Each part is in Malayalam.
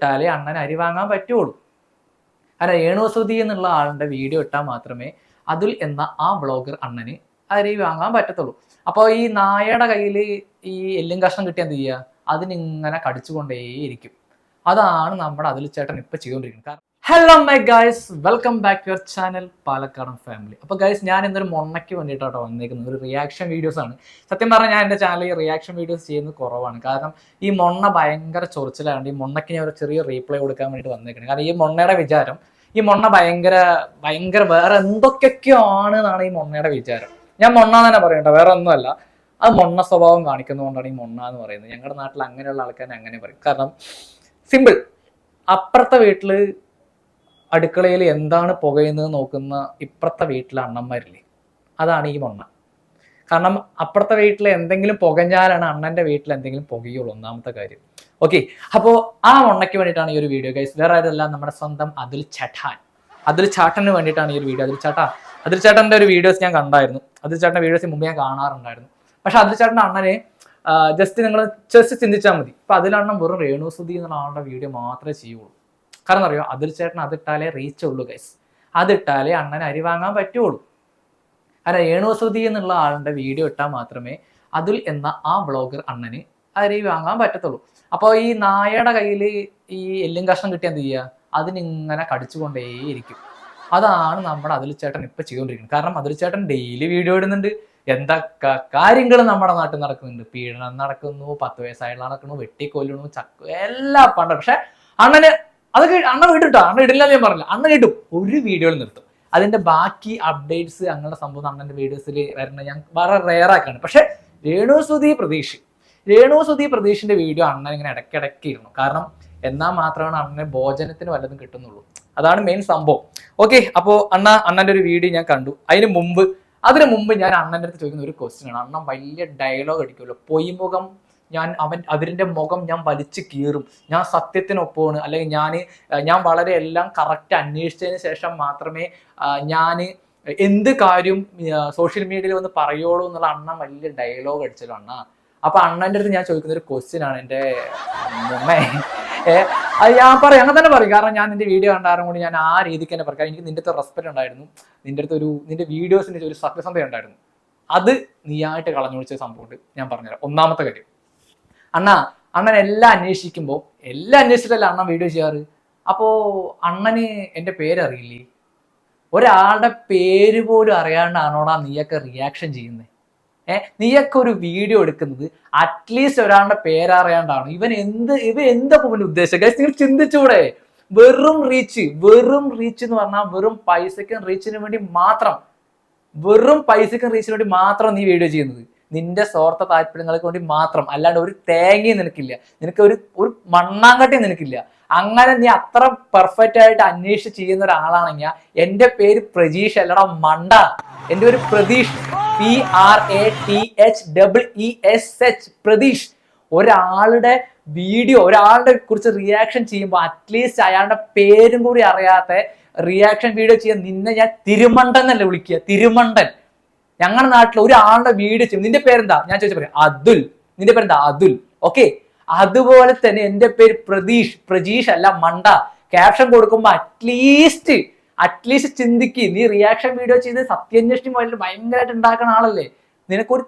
ഇട്ടാലേ അണ്ണൻ അരി വാങ്ങാൻ പറ്റുള്ളൂ. അല്ല രേണുസുതി എന്നുള്ള ആളുടെ വീഡിയോ ഇട്ടാൽ മാത്രമേ അതുൽ എന്ന ആ ബ്ലോഗർ അണ്ണന് അരി വാങ്ങാൻ പറ്റത്തുള്ളൂ. അപ്പോൾ ഈ നായയുടെ കയ്യിൽ ഈ എല്ലും കഷ്ണം കിട്ടിയാൽ എന്ത് ചെയ്യുക? അതിനിങ്ങനെ കടിച്ചുകൊണ്ടേയിരിക്കും. അതാണ് നമ്മുടെ അതിൽ ചേട്ടൻ ഇപ്പം ചെയ്തുകൊണ്ടിരിക്കുന്നത്. Hello my guys welcome back your channel പാലക്കാടൻ ഫാമിലി അപ്പോൾ ഗൈസ് ഞാൻ ഇന്നൊരു മൊണ്ണയ്ക്ക് വേണ്ടിയിട്ടാണ് വന്നേക്കുന്നത്. ഒരു റിയാക്ഷൻ വീഡിയോസ് ആണ്. സത്യം പറഞ്ഞാൽ ഞാൻ എന്റെ ചാനലിൽ റിയാക്ഷൻ വീഡിയോസ് ചെയ്യുന്നത് കുറവാണ്. കാരണം ഈ മൊണ്ണ ഭയങ്കര ചൊറിച്ചിലാണ് ഈ മൊണ്ണയ്ക്ക് ഞാൻ ഒരു ചെറിയ റീപ്ലൈ കൊടുക്കാൻ വേണ്ടിയിട്ട് വന്നേക്കുന്നത് കാരണം ഈ മൊണ്ണയുടെ വിചാരം ഈ മൊണ്ണ ഭയങ്കര ഭയങ്കര വേറെ എന്തൊക്കെയൊക്കെയോ ആണ് എന്നാണ് ഈ മൊണ്ണയുടെ വിചാരം. ഞാൻ മൊണ്ണ തന്നെ പറയണ്ട വേറെ ഒന്നുമല്ല. അത് മൊണ്ണ സ്വഭാവം കാണിക്കുന്നതുകൊണ്ടാണ് ഈ മൊണ്ണ എന്ന് പറയുന്നത്. ഞങ്ങളുടെ നാട്ടിൽ അങ്ങനെയുള്ള ആൾക്കാരെ അങ്ങനെ പറയും. കാരണം സിമ്പിൾ അപ്പുറത്തെ വീട്ടിൽ അടുക്കളയിൽ എന്താണ് പുകയുന്നത് നോക്കുന്ന ഇപ്പുറത്തെ വീട്ടിലെ അണ്ണന്മാരില്ലേ? അതാണ് ഈ മണ്ണ. കാരണം അപ്പുറത്തെ വീട്ടിൽ എന്തെങ്കിലും പുകഞ്ഞാലാണ് അണ്ണന്റെ വീട്ടിൽ എന്തെങ്കിലും പുകയുള്ളൂ ഒന്നാമത്തെ കാര്യം. ഓക്കെ അപ്പോൾ ആ മണ്ണയ്ക്ക് വേണ്ടിയിട്ടാണ് ഈ ഒരു വീഡിയോ ഗൈസ് വേറെ ആരല്ല നമ്മുടെ സ്വന്തം അതിൽ ചട്ടാൻ. അതിൽ ചാട്ടന് വേണ്ടിയിട്ടാണ് ഈ ഒരു വീഡിയോ അതിൽ ചാട്ടാ അതിൽ ചേട്ടന്റെ ഒരു വീഡിയോസ് ഞാൻ കണ്ടായിരുന്നു. അതിൽ ചേട്ടന്റെ വീഡിയോസ് മുമ്പ് ഞാൻ കാണാറുണ്ടായിരുന്നു. പക്ഷെ അതിൽ ചേട്ടന്റെ അണ്ണനെ ജസ്റ്റ് നിങ്ങൾ ജസ്റ്റ് ചിന്തിച്ചാൽ മതി. അപ്പൊ അതിലണ്ണം വെറും രേണുസുതി എന്നുള്ള ആളുടെ വീഡിയോ മാത്രമേ ചെയ്യുള്ളൂ. കാരണം അറിയോ? അതിൽ ചേട്ടൻ അതിട്ടാലേ റീച്ച് ഉള്ളൂ ഗൈസ് അതിട്ടാലേ അണ്ണൻ അരി വാങ്ങാൻ പറ്റുള്ളൂ. കാരണം ഏണുവസുതി എന്നുള്ള ആളുടെ വീഡിയോ ഇട്ടാൽ മാത്രമേ അതിൽ എന്ന ആ ബ്ലോഗർ അണ്ണന് അരി വാങ്ങാൻ പറ്റത്തുള്ളൂ. അപ്പോൾ ഈ നായയുടെ കയ്യിൽ ഈ എല്ലും കഷ്ണം കിട്ടിയാൽ എന്ത് ചെയ്യുക അതിനിങ്ങനെ കടിച്ചുകൊണ്ടേയിരിക്കും. അതാണ് നമ്മുടെ അതിൽ ചേട്ടൻ ഇപ്പൊ ചെയ്തുകൊണ്ടിരിക്കുന്നത് കാരണം അതിൽ ചേട്ടൻ ഡെയിലി വീഡിയോ ഇടുന്നുണ്ട്. എന്തൊക്കെ കാര്യങ്ങൾ നമ്മുടെ നാട്ടിൽ നടക്കുന്നുണ്ട്. പീഡനം നടക്കുന്നു പത്ത് വയസ്സായുള്ള നടക്കുന്നു വെട്ടിക്കൊല്ലണു ചക്ക എല്ലാം പണ്ട് പക്ഷെ അണ്ണന് അതൊക്കെ അണ്ണ വീട്ടിട്ടോ അണ്ണ ഇടില്ല ഞാൻ പറഞ്ഞില്ല. അണ്ണ കിട്ടും. ഒരു വീഡിയോയിൽ നിർത്തും. അതിന്റെ ബാക്കി അപ്ഡേറ്റ്സ് അങ്ങനെ സംഭവം അണ്ണന്റെ വീഡിയോസിൽ വരുന്നത് ഞാൻ വളരെ റെയർ ആക്കാണ്. പക്ഷെ രേണുസുതി രേണു രേണുസുതി പ്രതീക്ഷിന്റെ വീഡിയോ അണ്ണൻ ഇങ്ങനെ ഇടയ്ക്കിടയ്ക്ക് ഇരുന്നു കാരണം എന്നാൽ മാത്രമാണ് അണ്ണന് ഭോജനത്തിന് വല്ലതും കിട്ടുന്നുള്ളൂ. അതാണ് മെയിൻ സംഭവം. ഓക്കെ അപ്പോ അണ്ണ അണ്ണന്റെ ഒരു വീഡിയോ ഞാൻ കണ്ടു. അതിന് മുമ്പ് അതിനു മുമ്പ് ഞാൻ അണ്ണന്റെ അടുത്ത് ചോദിക്കുന്ന ഒരു ക്വസ്റ്റ്യൻ ആണ്. അണ്ണൻ വലിയ ഡയലോഗ് അടിക്കുമല്ലോ. പൊയ്മുഖം ഞാൻ അവൻ അവരിന്റെ മുഖം ഞാൻ വലിച്ചു കീറും. ഞാൻ സത്യത്തിനൊപ്പമാണ്. അല്ലെങ്കിൽ ഞാൻ ഞാൻ വളരെ എല്ലാം കറക്റ്റ് അന്വേഷിച്ചതിന് ശേഷം മാത്രമേ ഞാൻ എന്ത് കാര്യം സോഷ്യൽ മീഡിയയിൽ വന്ന് പറയുള്ളൂ എന്നുള്ള അണ്ണൻ വലിയ ഡയലോഗ് അടിച്ചല്ലോ അണ്ണ. അപ്പൊ അണ്ണന്റെ അടുത്ത് ഞാൻ ചോദിക്കുന്ന ഒരു ക്വസ്റ്റ്യൻ ആണ് എന്റെ അമ്മേ അത് ഞാൻ പറയും. അങ്ങനെ തന്നെ പറയും. കാരണം ഞാൻ നിന്റെ വീഡിയോ കണ്ടാറും കൂടി ഞാൻ ആ രീതിക്ക് തന്നെ പറയും. എനിക്ക് നിന്റെ അടുത്ത് റെസ്പെക്ട് ഉണ്ടായിരുന്നു. നിന്റെ അടുത്ത് ഒരു നിന്റെ വീഡിയോസിന്റെ ഒരു സത്യസന്ധത ഉണ്ടായിരുന്നു. അത് നീയായിട്ട് കളഞ്ഞൊഴിച്ച സംഭവമുണ്ട്. ഞാൻ പറഞ്ഞുതരാം. ഒന്നാമത്തെ കാര്യം. അണ്ണ അണ്ണൻ എല്ലാം അന്വേഷിക്കുമ്പോൾ എല്ലാം അന്വേഷിച്ചിട്ടല്ല അണ്ണൻ വീഡിയോ ചെയ്യാറ്? അപ്പോൾ അണ്ണന് എന്റെ പേരറിയില്ലേ? ഒരാളുടെ പേര് പോലും അറിയാണ്ടാണോടാ നീയൊക്കെ റിയാക്ഷൻ ചെയ്യുന്നത് ഏ നീയൊക്കെ ഒരു വീഡിയോ എടുക്കുന്നത് അറ്റ്ലീസ്റ്റ് ഒരാളുടെ പേരറിയാണ്ടാണ്? ഇവൻ എന്ത് ഇവൻ എന്താ പോലും ഉദ്ദേശം? നിങ്ങൾ ചിന്തിച്ചൂടെ? വെറും റീച്ച് വെറും റീച്ച് എന്ന് പറഞ്ഞാൽ വെറും പൈസക്കും റീച്ചിന് വേണ്ടി മാത്രം വെറും പൈസക്കും റീച്ചിന് വേണ്ടി മാത്രം നീ വീഡിയോ ചെയ്യുന്നത്. നിന്റെ സ്വാർത്ഥ താല്പര്യങ്ങൾക്ക് വേണ്ടി മാത്രം. അല്ലാണ്ട് ഒരു തേങ്ങയും നിനക്കില്ല. നിനക്ക് ഒരു ഒരു മണ്ണാങ്കട്ടിയും നിനക്കില്ല. അങ്ങനെ നീ അത്ര പെർഫെക്റ്റ് ആയിട്ട് അന്വേഷിച്ച് ചെയ്യുന്ന ഒരാളാണെങ്കിൽ എന്റെ പേര് പ്രജീഷ് അല്ലടാ മണ്ട. എന്റെ പേര് Pratheesh. P R A T H double E S H Pratheesh. ഒരാളുടെ വീഡിയോ ഒരാളുടെ കുറിച്ച് റിയാക്ഷൻ ചെയ്യുമ്പോൾ അറ്റ്ലീസ്റ്റ് അയാളുടെ പേരും കൂടി അറിയാത്ത റിയാക്ഷൻ വീഡിയോ ചെയ്യാൻ നിന്നെ ഞാൻ തിരുമണ്ടൻ എന്നല്ലേ വിളിക്കുക. തിരുമണ്ടൻ. ഞങ്ങളുടെ നാട്ടിൽ ഒരാളുടെ വീഡിയോ ചെയ്യും നിന്റെ പേരെന്താ? ഞാൻ ചോദിച്ചു പറയാം അതുൽ. നിന്റെ പേരെന്താ? അതുൽ. ഓക്കെ? അതുപോലെ തന്നെ എന്റെ പേര് പ്രതീഷ്. പ്രജീഷ് അല്ല മണ്ട. ക്യാപ്ഷൻ കൊടുക്കുമ്പോൾ അറ്റ്ലീസ്റ്റ് അറ്റ്ലീസ്റ്റ് ചിന്തിക്ക്. നീ റിയാക്ഷൻ വീഡിയോ ചെയ്ത് സത്യാന്വേഷണം വല്ല ഭയങ്കരമായിട്ട് ഉണ്ടാക്കുന്ന ആളല്ലേ? നിനക്കൊരു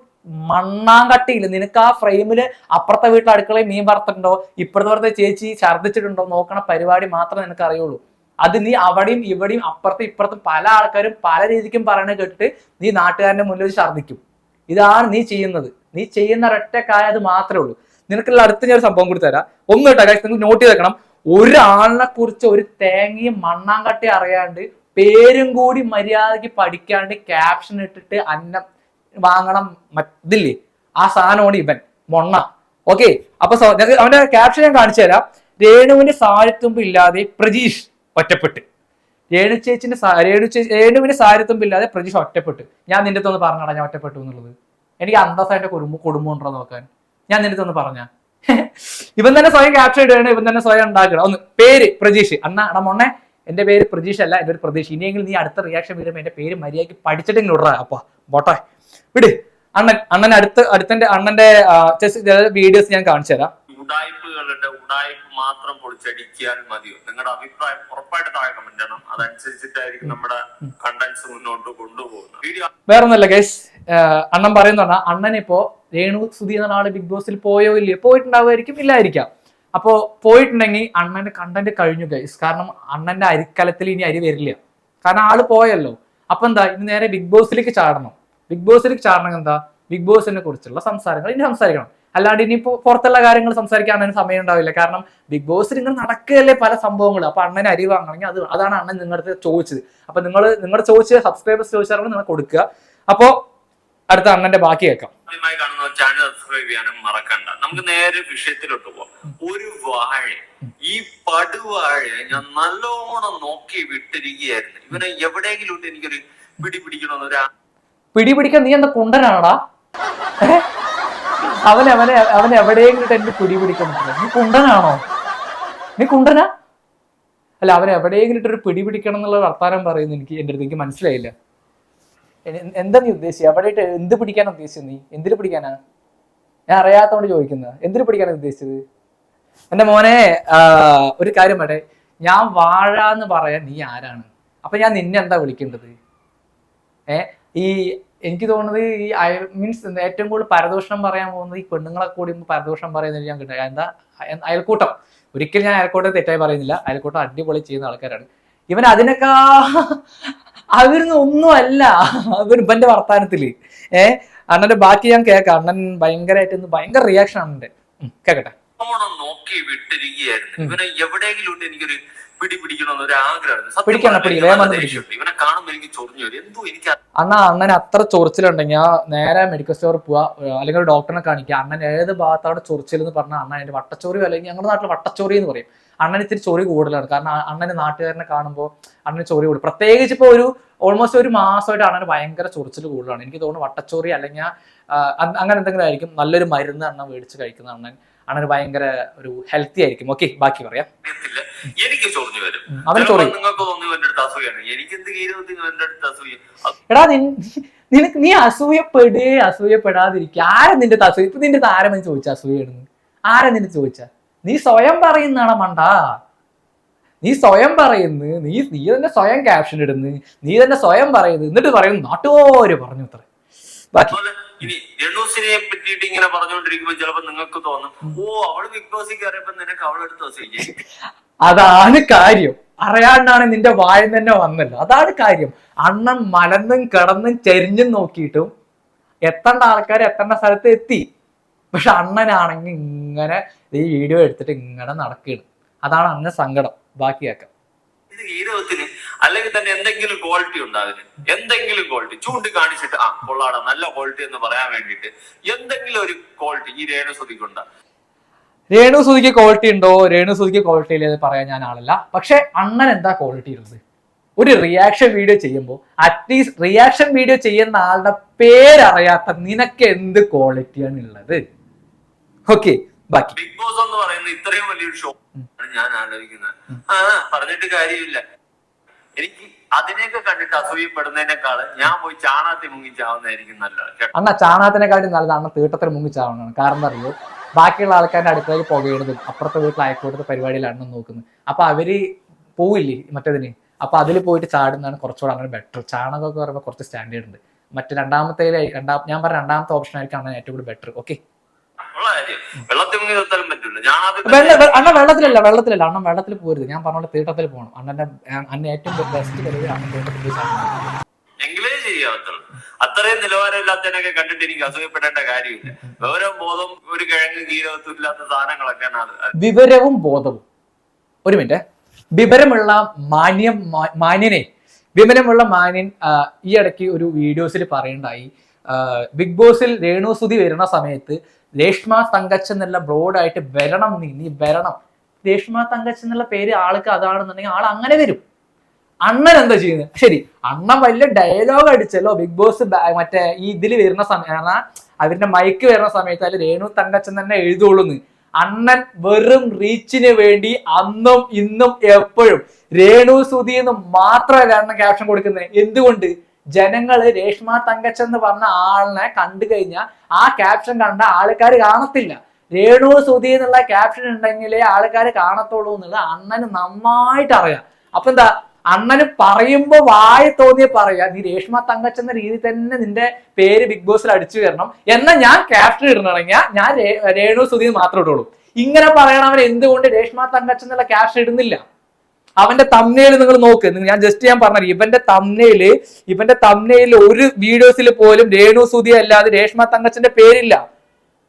മണ്ണാങ്കട്ടിയില്ല നിനക്ക് ആ ഫ്രെയിമിൽ അപ്പുറത്തെ വീട്ടിൽ അടുക്കളയിൽ മീൻ വറുത്തിട്ടുണ്ടോ? ഇപ്പുറത്തെ പുറത്തെ ചേച്ചി ഛർദ്ദിച്ചിട്ടുണ്ടോ? നോക്കണ പരിപാടി മാത്രമേ നിനക്ക് അറിയുള്ളൂ. അത് നീ അവിടെയും ഇവിടെയും അപ്പുറത്തും ഇപ്പുറത്തും പല ആൾക്കാരും പല രീതിക്കും പറയണത് കേട്ടിട്ട് നീ നാട്ടുകാരന്റെ മുന്നിൽ ഛർദ്ദിക്കും. ഇതാണ് നീ ചെയ്യുന്നത്. നീ ചെയ്യുന്ന ഒരൊറ്റ കാര്യം അത് മാത്രമേ ഉള്ളൂ. നിനക്കുള്ള അടുത്ത് ഞാൻ ഒരു സംഭവം കൂടി തരാം. ഒന്ന് കേട്ടോ കാര്യം നിങ്ങൾ നോട്ട് ചെയ്ത് വെക്കണം. ഒരാളിനെ കുറിച്ച് ഒരു തേങ്ങയും മണ്ണാങ്കട്ടി അറിയാണ്ട് പേരും കൂടി മര്യാദയ്ക്ക് പഠിക്കാണ്ട് ക്യാപ്ഷൻ ഇട്ടിട്ട് അന്നം വാങ്ങണം ഇതില്ലേ? ആ സാധനമാണ് ഇവൻ. മൊണ്ണ. ഓക്കെ അപ്പൊ അവന്റെ ക്യാപ്ഷൻ ഞാൻ കാണിച്ചു തരാം. രേണുവിന്റെ സാരിത്തുമ്പ് ഇല്ലാതെ പ്രജീഷ്. ഒറ്റപ്പെട്ട്. രേണു ചേച്ചിന്റെ രേണു ചേച്ചി രേണുവിന്റെ സാരിത്തുമ്പ് ഇല്ലാതെ പ്രജീഷ് ഒറ്റപ്പെട്ട്. ഞാൻ നിന്റെ അടുത്തൊന്ന് പറഞ്ഞാടാ ഞാൻ ഒറ്റപ്പെട്ടു എന്നുള്ളത്. എനിക്ക് അന്തസ്സായിട്ട് കുടുംബം കുടുംബം ഉണ്ടോ നോക്കാൻ. ഞാൻ നിന്റെ അടുത്തൊന്ന് പറഞ്ഞ. ഇവൻ തന്നെ സ്വയം ക്യാപ്ചർ ഇടുകയാണ് ഇവൻ തന്നെ സ്വയം ഉണ്ടാക്കണം. ഒന്ന് പേര് പ്രജീഷ്. അണ്ണ അട മൊണ്ണെ എന്റെ പേര് പ്രജീഷ് അല്ല എന്റെ ഒരു പ്രതീഷ്. ഇനിയെങ്കിലും നീ അടുത്ത റിയാക്ഷൻ വരുമ്പോൾ എന്റെ പേര് മര്യാദയ്ക്ക് പഠിച്ചിട്ടെങ്കിലും ഇടറ. അപ്പൊ ബോട്ടെ വിട്. അണ്ണൻ അണ്ണൻ അടുത്ത് അടുത്തന്റെ അണ്ണന്റെ വീഡിയോസ് ഞാൻ കാണിച്ചു തരാം ഉടായ്പകളുടെ ഉടായ്പ മാത്രം പൊളിച്ചടിക്കാൻ മതിയോ? നിങ്ങളുടെ അഭിപ്രായം ഉറപ്പായിട്ട് താഴെ കമന്റ് ചെയ്യണം. അതനുസരിച്ചിട്ടായിരിക്കും നമ്മുടെ കണ്ടന്റ്സ് മുന്നോട്ട് കൊണ്ടുപോകുന്നത്. വീഡിയോ വേറെ ഒന്നല്ല ഗൈസ് അണ്ണൻ പറയുന്ന പറഞ്ഞാൽ അണ്ണൻ ഇപ്പോ രേണു സുധി എന്ന ആൾ ബിഗ് ബോസിൽ പോയോ ഇല്ലയോ പോയിട്ടുണ്ടാവുമായിരിക്കും ഇല്ലായിരിക്കാം. അപ്പോ പോയിട്ടുണ്ടെങ്കിൽ അണ്ണന്റെ കണ്ടന്റ് കഴിഞ്ഞു ഗൈസ് കാരണം അണ്ണന്റെ അരിക്കലത്തിൽ ഇനി അരി വരില്ല. കാരണം ആൾ പോയല്ലോ. അപ്പൊ എന്താ ഇനി നേരെ ബിഗ് ബോസിലേക്ക് ചാടണം. ബിഗ് ബോസിലേക്ക് ചാടണം എന്താ ബിഗ് ബോസിനെ കുറിച്ചുള്ള സംസാരങ്ങൾ ഇനി സംസാരിക്കണം. അല്ലാണ്ട് ഇനിയിപ്പോ പുറത്തുള്ള കാര്യങ്ങൾ സംസാരിക്കാൻ അണ്ണന് സമയം ഉണ്ടാവില്ല. കാരണം ബിഗ് ബോസിൽ ഇങ്ങനെ നടക്കുകയല്ലേ പല സംഭവങ്ങൾ അപ്പൊ അണ്ണൻ അരി വാങ്ങണമെങ്കിൽ അത് അതാണ് അണ്ണൻ നിങ്ങളുടെ ചോദിച്ചത്. അപ്പൊ നിങ്ങൾ നിങ്ങളുടെ ചോദിച്ച സബ്സ്ക്രൈബേഴ്സ് ചോദിച്ചാൽ നിങ്ങൾ കൊടുക്കുക. അപ്പോ അടുത്ത അണ്ണന്റെ ബാക്കി കേൾക്കാം. കാണുന്ന ചാനൽ സബ്സ്ക്രൈബ് ചെയ്യാനും മറക്കണ്ട. നമുക്ക് നേരെ വിഷയത്തിലോട്ട് പോവാം. ഒരു വാഴ ഈ പടുവാഴ ഞാൻ നല്ലോണം നോക്കി വിട്ടിരിക്കുകയായിരുന്നു. ഇവനെ എവിടെയെങ്കിലും ഉണ്ട് എനിക്കൊരു പിടി പിടിക്കണമെന്നൊരു പിടി പിടിക്കാൻ നീ എന്താ കുണ്ടനാണോടാ? ഏ? അവൻ അവനെ അവൻ എവിടെയെങ്കിലും എന്റെ പിടി പിടിക്കാൻ നീ കുണ്ടനാണോ? നീ കുണ്ടനാ? അല്ല അവൻ എവിടെയെങ്കിലും ഇട്ടൊരു പിടി പിടിക്കണം എന്നുള്ള വർത്താനം പറയുന്നു എനിക്ക് എന്റെ അടുത്ത് എനിക്ക് മനസ്സിലായില്ല എന്താ നീ ഉദ്ദേശിച്ചത് എവിടെ ഇട്ട് എന്ത് പിടിക്കാനാ ഉദ്ദേശിച്ചത് നീ? എന്തിനു പിടിക്കാനാ? ഞാൻ അറിയാത്തതുകൊണ്ട് ചോദിക്കുന്നത് എന്തിനു പിടിക്കാനാണ് ഉദ്ദേശിച്ചത്? എന്റെ മോനെ ഒരു കാര്യം പറയട്ടെ. ഞാൻ വാഴ എന്ന് പറയാൻ നീ ആരാണ്? അപ്പൊ ഞാൻ നിന്നെ എന്താ വിളിക്കേണ്ടത്? ഏ ഈ എനിക്ക് തോന്നുന്നത് ഈ ഐ മീൻസ് ഏറ്റവും കൂടുതൽ പരദോഷണം പറയാൻ പോകുന്നത് ഈ പെണ്ണുങ്ങളെ കൂടി പരദോഷം പറയുന്നത് ഞാൻ കിട്ടുക എന്താ? അയ- അയൽക്കൂട്ടം. ഒരിക്കലും ഞാൻ അയൽക്കൂട്ടം തെറ്റായി പറയുന്നില്ല. അയൽക്കൂട്ടം അടിപൊളി ചെയ്യുന്ന ആൾക്കാരാണ്. ഇവൻ അതിനൊക്കെ അവരൊന്നും ഒന്നുമല്ല. അവർ ഇവന്റെ വർത്താനത്തിൽ ഏ? അണ്ണന്റെ ബാക്കി ഞാൻ കേൾക്കാം. അണ്ണൻ ഭയങ്കരമായിട്ട് ഭയങ്കര റിയാക്ഷൻ ആണ് കേക്കട്ടെ. നോക്കി വിട്ടിരിക്കുകയായിരുന്നു. ഇവനെ എവിടെയെങ്കിലും എനിക്കൊരു പിടി പിടിക്കണമെന്ന് ഒരു. ഇവനെ കാണുമ്പോൾ എനിക്ക് ചൊറിഞ്ഞു വരും. എന്തോ എനിക്ക് അണ്ണ അണ്ണനെ അത്ര ചൊറിച്ചിലുണ്ടെങ്കിൽ ആ നേരെ മെഡിക്കൽ സ്റ്റോർ പോവാ അല്ലെങ്കിൽ ഒരു ഡോക്ടറിനെ കാണിക്കുക അണ്ണൻ ഏത് ഭാഗത്താണ് ചൊറിച്ചിൽ എന്ന് പറഞ്ഞാൽ അണ്ണൻ അതിന്റെ വട്ടച്ചോറി അല്ലെങ്കിൽ ഞങ്ങളുടെ നാട്ടിൽ വട്ടച്ചോറി എന്ന് പറയും. അണ്ണൻ ഇത്തിരി ചൊറി കൂടുതലാണ്. കാരണം അണ്ണന് നാട്ടുകാരനെ കാണുമ്പോൾ അണ്ണന് ചൊറി കൂടും. പ്രത്യേകിച്ച് ഇപ്പോൾ ഒരു ഓൾമോസ്റ്റ് ഒരു മാസമായിട്ട് അണ്ണന് ഭയങ്കര ചൊറിച്ചിൽ കൂടുതലാണ്. എനിക്ക് തോന്നുന്നു വട്ടച്ചോറി അല്ലെങ്കിൽ അങ്ങനെ എന്തെങ്കിലും ആയിരിക്കും നല്ലൊരു മരുന്ന് അണ്ണൻ മേടിച്ച് കഴിക്കുന്ന അണ്ണൻ. അണ്ണന് ഭയങ്കര ഒരു ഹെൽത്തി ആയിരിക്കും. ഓക്കെ ബാക്കി പറയാം. എനിക്ക് ചൊറിഞ്ഞു വരും. അവൻ ചൊറി നിങ്ങൾക്ക് തോന്നി എന്റെ അടുത്ത് അസൂയാണ്. എനിക്ക് എന്ത് എന്റെ അടുത്ത് അസൂയ? എടാ നിനക്ക് നീ അസൂയപ്പെടേ അസൂയപ്പെടാതിരിക്ക. ആരാ നിന്റെ അസൂയ? ഇപ്പൊ നിന്റെ താരമെന്ന് ആരാ നീ ചോദിച്ച അസൂയാണെന്ന് ആരാ നിന്റെ ചോദിച്ച? നീ സ്വയം പറയുന്നതാണ് മണ്ട? നീ സ്വയം പറയുന്നു. നീ നീ തന്നെ സ്വയം ക്യാപ്ഷൻ ഇടുന്നു. നീ തന്നെ സ്വയം പറയുന്നു എന്നിട്ട് പറയുന്നു നാട്ടുകാര് പറഞ്ഞു അത്ര ബാക്കി ഇനി രണ്ടൂസിനെ പറ്റിയിട്ട് ഇങ്ങനെ പറഞ്ഞുകൊണ്ടിരിക്കുമ്പോ ചിലപ്പോ നിങ്ങൾക്ക് തോന്നും ഓ അവൾ ബിഗ് ബോസിൽ കയറിയപ്പോ നിനക്ക് അവളെടുത്ത് അതാണ് കാര്യം. അറിയാണ്ടാണ് നിന്റെ വായിൽ തന്നെ വന്നല്ലോ അതാണ് കാര്യം. അണ്ണൻ മലന്നും കിടന്നും ചെരിഞ്ഞും നോക്കിയിട്ടും എത്തേണ്ട ആൾക്കാർ എത്തേണ്ട സ്ഥലത്ത് എത്തി. പക്ഷെ അണ്ണനാണെങ്കിൽ ഇങ്ങനെ ഈ വീഡിയോ എടുത്തിട്ട് ഇങ്ങനെ നടക്കുകയാണ്. അതാണ് അണ്ണൻ സങ്കടം. ബാക്കിയാക്കാം. ഇത് ഗീരവത്തിന് അല്ലെങ്കിൽ തന്നെ എന്തെങ്കിലും ക്വാളിറ്റി ഉണ്ടാവില്ല എന്തെങ്കിലും ക്വാളിറ്റി ചൂണ്ടി കാണിച്ചിട്ട് ആ കൊള്ളാട നല്ല ക്വാളിറ്റി എന്ന് പറയാൻ വേണ്ടിയിട്ട് എന്തെങ്കിലും ഒരു ക്വാളിറ്റി ഈ രേണുസുതിക്കുണ്ട് രേണു സുതിക്ക് ക്വാളിറ്റി ഉണ്ടോ? രേണു സുതിക്ക് ക്വാളിറ്റി ഇല്ലെന്ന് പറയാൻ ഞാൻ ആളല്ല. പക്ഷെ അണ്ണൻ എന്താ ക്വാളിറ്റി ഉള്ളത് ഒരു റിയാക്ഷൻ വീഡിയോ ചെയ്യുമ്പോൾ അറ്റ്ലീസ്റ്റ് റിയാക്ഷൻ വീഡിയോ ചെയ്യുന്ന ആളുടെ പേരറിയാത്ത നിനക്ക് എന്ത് ക്വാളിറ്റിയാണ് ഉള്ളത്? ഓക്കെ ബിഗ് ബോസ് എന്ന് പറയുന്നത് ഇത്രയും വലിയൊരു ഷോ ഞാൻ ആലോചിക്കുന്നത്. ആ പറഞ്ഞിട്ട് കാര്യമില്ല. എനിക്ക് അതിനെയൊക്കെ കണ്ടിട്ട് അസൂയപ്പെടുന്നതിനേക്കാൾ ഞാൻ പോയി ചാണകത്തിൽ മുങ്ങി ചാവുന്നതായിരിക്കും നല്ലത് അണ്ണ ചാണകത്തിനെക്കാട്ടി നല്ലത് അണ്ണ തീട്ടത്തിൽ ചാവുന്നതാണ് കാരണം അറിയോ? ബാക്കിയുള്ള ആൾക്കാരുടെ അടുത്തേക്ക് പുകയിടുന്നതും അപ്പുറത്തെ വീട്ടിൽ അയക്കോട്ടത്തെ പരിപാടിയിലാണ് നോക്കുന്നത്. അപ്പൊ അവർ പോവില്ലേ മറ്റേതിന്? അപ്പൊ അതിൽ പോയിട്ട് ചാടുന്നതാണ് കുറച്ചുകൂടെ അങ്ങനെ ബെറ്റർ ചാണകമൊക്കെ പറയുമ്പോൾ കുറച്ച് സ്റ്റാൻഡേർഡ് ഉണ്ട്. മറ്റേ രണ്ടാമത്തെ രണ്ടാം ഞാൻ പറഞ്ഞ രണ്ടാമത്തെ ഓപ്ഷൻ ആയിരിക്കും അങ്ങനെ ഏറ്റവും കൂടുതൽ ബെറ്റർ ഓക്കെ ഉള്ള കാര്യം. വെള്ളത്തിൽ മുങ്ങി നിർത്താനും പറ്റില്ല ഞാൻ ആദ്യം വെ- വെള്ളത്തിലല്ല വെള്ളത്തിലല്ല. അണ്ണ വെള്ളത്തിൽ പോരുത്. ഞാൻ പറഞ്ഞ തീട്ടത്തിൽ പോകണം അണ്ണന്റെ അന്ന ഏറ്റവും ബെസ്റ്റ് പരിപാടി അണ്ണൻ തീട്ടത്തിൽ. എങ്കിലേ ശരിയാവത്തുള്ളൂ അത്രയും നിലവാരമില്ലാത്തതിനൊക്കെ കണ്ടിട്ട് എനിക്ക് അസൂയപ്പെടേണ്ട കാര്യമില്ല. വിവരം ബോധം ഒരു കിഴങ്ങ് ഗീരവത്തും ഇല്ലാത്ത സാധനങ്ങളൊക്കെയാണ് വിവരവും ബോധവും. ഒരു മിനിറ്റ്. വിവരമുള്ള മാന്യം മാന്യനെ. വിവരമുള്ള മാന്യൻ ഈ ഇടയ്ക്ക് ഒരു വീഡിയോസിൽ പറയണ്ടായി. ബിഗ് ബോസിൽ രേണുസുതി വരുന്ന സമയത്ത് രേഷ്മ തങ്കച്ച എന്നുള്ള ബ്രോഡായിട്ട് വരണം നീ നീ വരണം. രേഷ്മ തങ്കച്ച എന്നുള്ള പേര് ആൾക്ക് അതാണെന്നുണ്ടെങ്കിൽ ആൾ അങ്ങനെ വരും. അണ്ണൻ എന്താ ചെയ്യുന്നത്? ശരി അണ്ണൻ വലിയ ഡയലോഗ് അടിച്ചല്ലോ ബിഗ് ബോസ് മറ്റേ ഈ ഇതിൽ വരുന്ന സമയം അവരുടെ മൈക്ക് വരുന്ന സമയത്ത് അതിൽ രേണു തങ്കച്ചൻ തന്നെ എഴുതുള്ളൂന്ന് അണ്ണൻ വെറും റീച്ചിന് വേണ്ടി അന്നും ഇന്നും എപ്പോഴും രേണു എന്ന് മാത്രമല്ല അണ്ണൻ ക്യാപ്ഷൻ കൊടുക്കുന്നത്. എന്തുകൊണ്ട്? ജനങ്ങൾ രേഷ്മ തങ്കച്ച എന്ന് പറഞ്ഞ ആളിനെ കണ്ടു കഴിഞ്ഞാൽ ആ ക്യാപ്ഷൻ കണ്ട ആൾക്കാർ കാണത്തില്ല. രേണു സുധി എന്നുള്ള ക്യാപ്ഷൻ ഉണ്ടെങ്കിലേ ആൾക്കാർ കാണത്തുള്ളൂ എന്നുള്ളത് അണ്ണന് നന്നായിട്ട് അറിയാം. അപ്പൊ എന്താ അണ്ണന് പറയുമ്പോ വായി തോന്നിയ പറയാ നീ രേഷ്മ തങ്കച്ച എന്ന രീതി തന്നെ നിന്റെ പേര് ബിഗ് ബോസിൽ അടിച്ചു വരണം. എന്നാൽ ഞാൻ ക്യാപ്ഷൻ ഇടണമെങ്കിൽ ഞാൻ രേണു സുധി മാത്രമേ ഇട്ടുള്ളൂ ഇങ്ങനെ പറയണവൻ എന്തുകൊണ്ട് രേഷ്മ തങ്കച്ച എന്നുള്ള ക്യാപ്ഷൻ ഇടുന്നില്ല? അവന്റെ തമ്നയിൽ നിങ്ങൾ നോക്ക്. ഞാൻ ജസ്റ്റ് ഞാൻ പറഞ്ഞു ഇവന്റെ തമ്നയിൽ ഇവന്റെ തമ്നയിൽ ഒരു വീഡിയോസിൽ പോലും രേണു സുധി അല്ലാതെ രേഷ്മ തങ്കച്ചന്റെ പേരില്ല.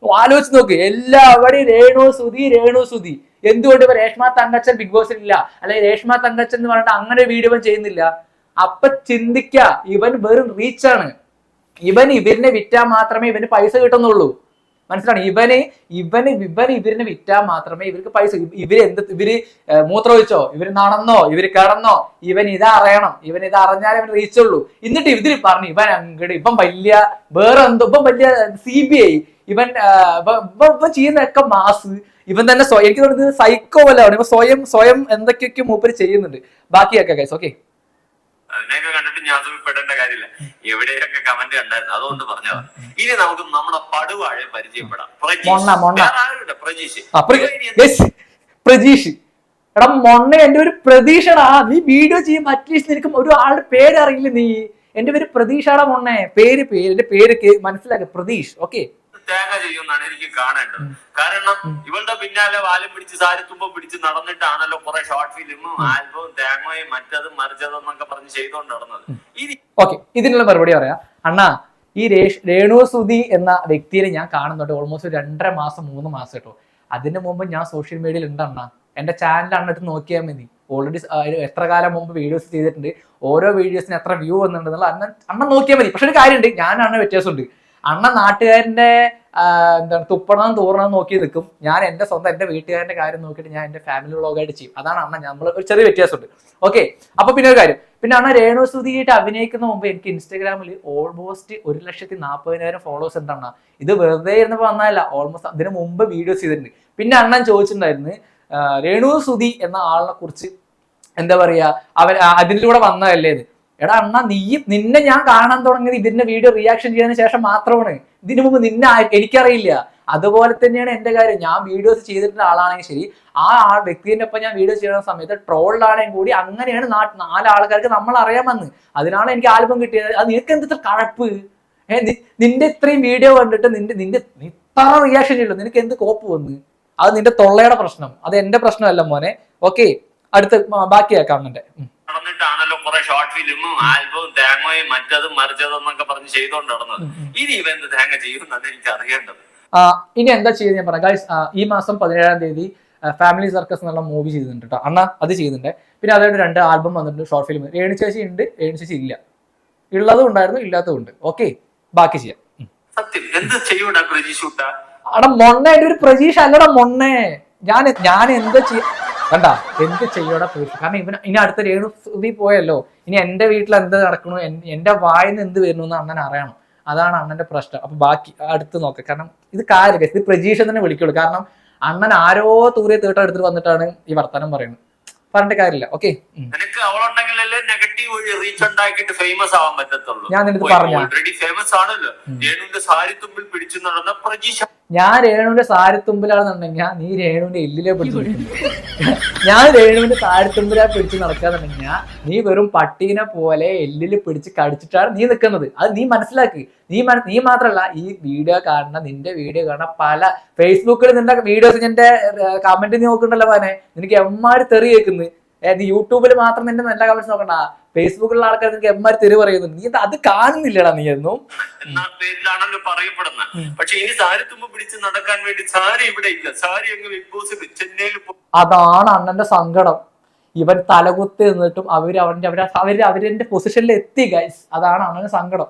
ആലോചിച്ച് നോക്ക്. എല്ലാവരും രേണു സുധി രേണു സുധി. എന്തുകൊണ്ട് ഇവ രേഷ്മ തങ്കച്ചൻ ബിഗ് ബോസിൽ ഇല്ല? അല്ലെങ്കിൽ രേഷ്മ തങ്കച്ചൻ എന്ന് പറഞ്ഞിട്ട് അങ്ങനെ വീഡിയോ ചെയ്യുന്നില്ല? അപ്പൊ ചിന്തിക്ക. ഇവൻ വെറും റീച്ചാണ് ഇവൻ ഇവരിനെ വിറ്റാൽ മാത്രമേ ഇവന് പൈസ കിട്ടുന്നുള്ളൂ. മനസ്സിലാണ്? ഇവന് ഇവന് ഇവന് ഇവരിനെ വിറ്റാൽ മാത്രമേ ഇവർക്ക് പൈസ ഇവ- ഇവർ എന്ത് ഇവർ മൂത്ര മൂത്രമൊഴിച്ചോ? ഇവർ നടന്നോ ഇവർ കിടന്നോ? ഇവൻ ഇത് അറിയണം. ഇവൻ ഇത് അറിഞ്ഞാലേ ഇവൻ റീച്ചുള്ളൂ എന്നിട്ട് ഇതിൽ പറഞ്ഞു ഇവൻ അങ്ങട് ഇപ്പം വലിയ വേറെ എന്തോ ഇപ്പം വലിയ സി ബി ഐ ഇവൻ ഇവൻ ചെയ്യുന്നതൊക്കെ മാസ്. ഇവൻ തന്നെ എനിക്ക് തോന്നുന്നത് സൈക്കോ വല്ലതാണ് ഇവ സ്വയം സ്വയം എന്തൊക്കെയൊക്കെ മൂപ്പര് ചെയ്യുന്നുണ്ട്. ബാക്കിയൊക്കെ ഗൈസ് ഓക്കെ അതിനെയൊക്കെ കണ്ടിട്ട് ഞാൻ അസുഖപ്പെടേണ്ട കാര്യമില്ല. എവിടെയൊക്കെ കമന്റ് കണ്ടായിരുന്നു അതുകൊണ്ട് പറഞ്ഞതാണ് ഇനി നമുക്ക് നമ്മുടെ പടുവാഴെ പരിചയപ്പെടാം. പ്രജീഷ്. പ്രജീഷ്. എടാ മൊണ്ണ എന്റെ ഒരു പ്രതീക്ഷടാ. നീ വീഡിയോ ചെയ്യുമ്പോ അറ്റ്ലീസ്റ്റ് നിനക്ക് ഒരു ആളുടെ പേര് അറിയില്ല നീ. എന്റെ പേര് പ്രതീക്ഷടാ മൊണ്ണേ. പേര് പേര് എന്റെ പേര് മനസ്സിലാക്കുക പ്രതീഷ് ഓക്കെ തേങ്ങ ചെയ്യുമെന്നാണ് എനിക്ക് കാണേണ്ടത്. കാരണം ഇവളുടെ പിന്നാലെ വാലും പിടിച്ച് സാരിത്തുമ്പം പിടിച്ച് നടന്നിട്ടാണല്ലോ കുറെ ഷോർട്ട് ഫിലിമും ആൽബവും തേങ്ങയും മറ്റതും മറിച്ചതും എന്നൊക്കെ പറഞ്ഞ് ചെയ്തുകൊണ്ട് നടന്നത്. ഇനി ഓക്കെ ഇതിനുള്ള മറുപടി പറയാം. അണ്ണാ ഈ രേഷ് രേണു സുധി എന്ന വ്യക്തിയെ ഞാൻ കാണുന്നുണ്ട് ഓൾമോസ്റ്റ് രണ്ടര മാസം മൂന്ന് മാസം കേട്ടോ. അതിന് മുമ്പ് ഞാൻ സോഷ്യൽ മീഡിയയിൽ ഉണ്ടണ്ണാ എന്റെ ചാനൽ അണ്ണിട്ട് നോക്കിയാൽ മതി. ഓൾറെഡി എത്ര കാലം മുമ്പ് വീഡിയോസ് ചെയ്തിട്ടുണ്ട്. ഓരോ വീഡിയോസിന് എത്ര വ്യൂ വന്നിട്ടുണ്ടെന്നുള്ള അണ്ണൻ അണ്ണൻ നോക്കിയാൽ മതി. പക്ഷെ ഒരു കാര്യമുണ്ട് ഞാൻ അണ്ണ വ്യത്യാസമുണ്ട്. അണ്ണ നാട്ടുകാരന്റെ എന്താണ് തുപ്പണം തൂറണം നോക്കി നിൽക്കും. ഞാൻ എന്റെ സ്വന്തം എന്റെ വീട്ടുകാരന്റെ കാര്യം നോക്കിയിട്ട് ഞാൻ എന്റെ ഫാമിലി വ്ളോഗായിട്ട് ചെയ്യും. അതാണ് അണ്ണ നമ്മൾ ഒരു ചെറിയ വ്യത്യാസമുണ്ട്. ഓക്കെ അപ്പൊ പിന്നെ ഒരു കാര്യം. പിന്നെ അണ്ണ രേണു സുധിയായിട്ട് അഭിനയിക്കുന്ന മുമ്പ് എനിക്ക് ഇൻസ്റ്റാഗ്രാമിൽ ഓൾമോസ്റ്റ് ഒരു ലക്ഷത്തി നാൽപ്പതിനായിരം ഫോളോവേഴ്സ് എന്താണ് ഇത് വെറുതെ ഇരുന്നപ്പോൾ വന്നതല്ല. ഓൾമോസ്റ്റ് അതിന് മുമ്പ് വീഡിയോസ് ചെയ്തിട്ടുണ്ട്. പിന്നെ അണ്ണൻ ചോദിച്ചിട്ടുണ്ടായിരുന്നു രേണു സുധി എന്ന ആളിനെ കുറിച്ച് എന്താ പറയാ? അവൻ അതിലൂടെ വന്നതല്ലേ എടാ അണ്ണ നീ നിന്നെ ഞാൻ കാണാൻ തുടങ്ങിയത് ഇതിന്റെ വീഡിയോ റിയാക്ഷൻ ചെയ്തതിന് ശേഷം മാത്രമാണ്. ഇതിനു മുമ്പ് നിന്നെ എനിക്കറിയില്ല. അതുപോലെ തന്നെയാണ് എന്റെ കാര്യം. ഞാൻ വീഡിയോസ് ചെയ്തിട്ടുള്ള ആളാണെങ്കിൽ ശരി ആ ആൾ വ്യക്തിന്റെ ഒപ്പം ഞാൻ വീഡിയോ ചെയ്യുന്ന സമയത്ത് ട്രോളിലാണെങ്കിൽ കൂടി അങ്ങനെയാണ് നാട്ടിൽ നാല് ആൾക്കാർക്ക് നമ്മൾ അറിയാൻ വന്ന് അതിനാണ് എനിക്ക് ആൽബം കിട്ടിയത്. അത് നിനക്ക് എന്തിത്ര കഴപ്പ്? നിന്റെ ഇത്രയും വീഡിയോ കണ്ടിട്ട് നിന്റെ നിന്റെ ഇത്ര റിയാക്ഷൻ ചെയ്യല്ലോ. നിനക്ക് എന്ത് കോപ്പ് വന്ന്? അത് നിന്റെ തൊള്ളയുടെ പ്രശ്നം. അത് എന്റെ പ്രശ്നമല്ല മോനെ. ഓക്കെ അടുത്ത് ബാക്കിയാക്കാം അവന്റെ ഉം. നടന്നിട്ടാണല്ലോ കുറെ ഷോർട്ട് ഫിലിമും ആൽബവും തേങ്ങയും മറ്റതും മറിച്ചതും എന്നൊക്കെ പറഞ്ഞ് ചെയ്തോണ്ട് നടന്നത്. ഇനി ഇവ എന്ത് തേങ്ങ ചെയ്യുമെന്നാണ് എനിക്ക് അറിയേണ്ടത്. ഇനി എന്താ ചെയ്യുന്നത് ഞാൻ പറയാം. ഗൈസ് ഈ മാസം പതിനേഴാം തീയതി ഫാമിലി സർക്കസ് എന്നുള്ള മൂവി ചെയ്തിട്ടുണ്ട് കേട്ടോ അണ്ണ അത് ചെയ്യുന്നുണ്ട്. പിന്നെ അതായത് രണ്ട് ആൽബം വന്നിട്ടുണ്ട് ഷോർട്ട് ഫിലിം രേണു ചേച്ചി ഉണ്ട് രേണു ചേച്ചി ഇല്ല. ഉള്ളതും ഉണ്ടായിരുന്നു ഇല്ലാത്തതും ഉണ്ട്. ഓക്കെ ബാക്കി ചെയ്യാം. സത്യം. എന്ത് ചെയ്യൂടാ പ്രജീഷ് അടാ മൊണ്ണ ഒരു പ്രജീഷ് അല്ലടാ മൊണ്ണേ. ഞാൻ ഞാൻ എന്താ ചെയ്യ കണ്ട? എന്ത് ചെയ്യോടാ പ്രതീക്ഷ കാരണം ഇവൻ ഇനി അടുത്ത രേണു സുതി പോയല്ലോ. ഇനി എന്റെ വീട്ടിൽ എന്ത് നടക്കണു? എന്റെ വായിന്ന് എന്ത് വരുന്നു എന്ന് അണ്ണൻ അറിയണം. അതാണ് അണ്ണന്റെ പ്രശ്നം. അപ്പൊ ബാക്കി അടുത്ത് നോക്ക. കാരണം ഇത് കാര്യം ഇത് പ്രജീഷൻ തന്നെ വിളിക്കുള്ളൂ. കാരണം അണ്ണൻ ആരോ തൂറിയ തീട്ടം എടുത്തിട്ട് വന്നിട്ടാണ് ഈ വർത്തമാനം പറയുന്നത്. പറഞ്ഞിട്ട് കാര്യമില്ല. ഓക്കെ? നിനക്ക് അവളുണ്ടെങ്കിലല്ലേ നെഗറ്റീവ് വഴി റീച്ച് ഉണ്ടാക്കിയിട്ട് ഫേമസ് ആവാൻ പറ്റത്തുള്ളൂ. ഞാൻ നിനക്ക് പറഞ്ഞ? ഓൾറെഡി ഫേമസ് ആണല്ലോ. രേണുവിന്റെ സാരി തുമ്പിൽ പിടിച്ചു നടന്ന പ്രജീഷ്. ഞാൻ രേണുവിന്റെ സാരത്തുമ്പിലാണെന്നുണ്ടെങ്കിൽ നീ രേണുവിന്റെ എല്ലിലെ പിടിച്ചു ഞാൻ രേണുവിന്റെ സാരത്തുമ്പിലാ പിടിച്ച് നടക്കാന്നുണ്ടെങ്കിൽ നീ വെറും പട്ടീനെ പോലെ എല്ലിൽ പിടിച്ച് കടിച്ചിട്ടാണ് നീ നിൽക്കുന്നത്. അത് നീ മനസ്സിലാക്കി. നീ നീ മാത്രല്ല ഈ വീഡിയോ കാണുന്ന നിന്റെ വീഡിയോ കാണുന്ന പല ഫേസ്ബുക്കിൽ നിന്റെ വീഡിയോസ് നിന്റെ കമന്റ് നീ നോക്കണ്ടല്ലോ നിനക്ക് എമ്മാര് തെറി കേൾക്കുന്നു. നീ യൂട്യൂബിൽ മാത്രം നിന്റെ നല്ല കമന്റ്സ് നോക്കണ്ട. ഫേസ്ബുക്കിലുള്ള ആൾക്കാർ നിനക്ക് എമ്മാർ തെരുവ് പറയുന്നു. നീ അത് കാണുന്നില്ലടാ നീ എന്നും. പേരിലാണല്ലോ പറയപ്പെടുന്നത് പക്ഷെ ഇനി സാരി തുമ്പ് പിടിച്ച് നടക്കാൻ വേണ്ടി സാരി ഇവിടെ ഇല്ല. സാരി അങ്ങ് ബിഗ് ബോസ് ചെന്നൈയിൽ അതാണ് അണ്ണന്റെ സങ്കടം. ഇവൻ തലകുത്തി നിന്നിട്ടും അവർ അവന്റെ അവർ അവർ അവരെ പൊസിഷനിൽ എത്തി ഗൈസ് അതാണ് അണ്ണന്റെ സങ്കടം.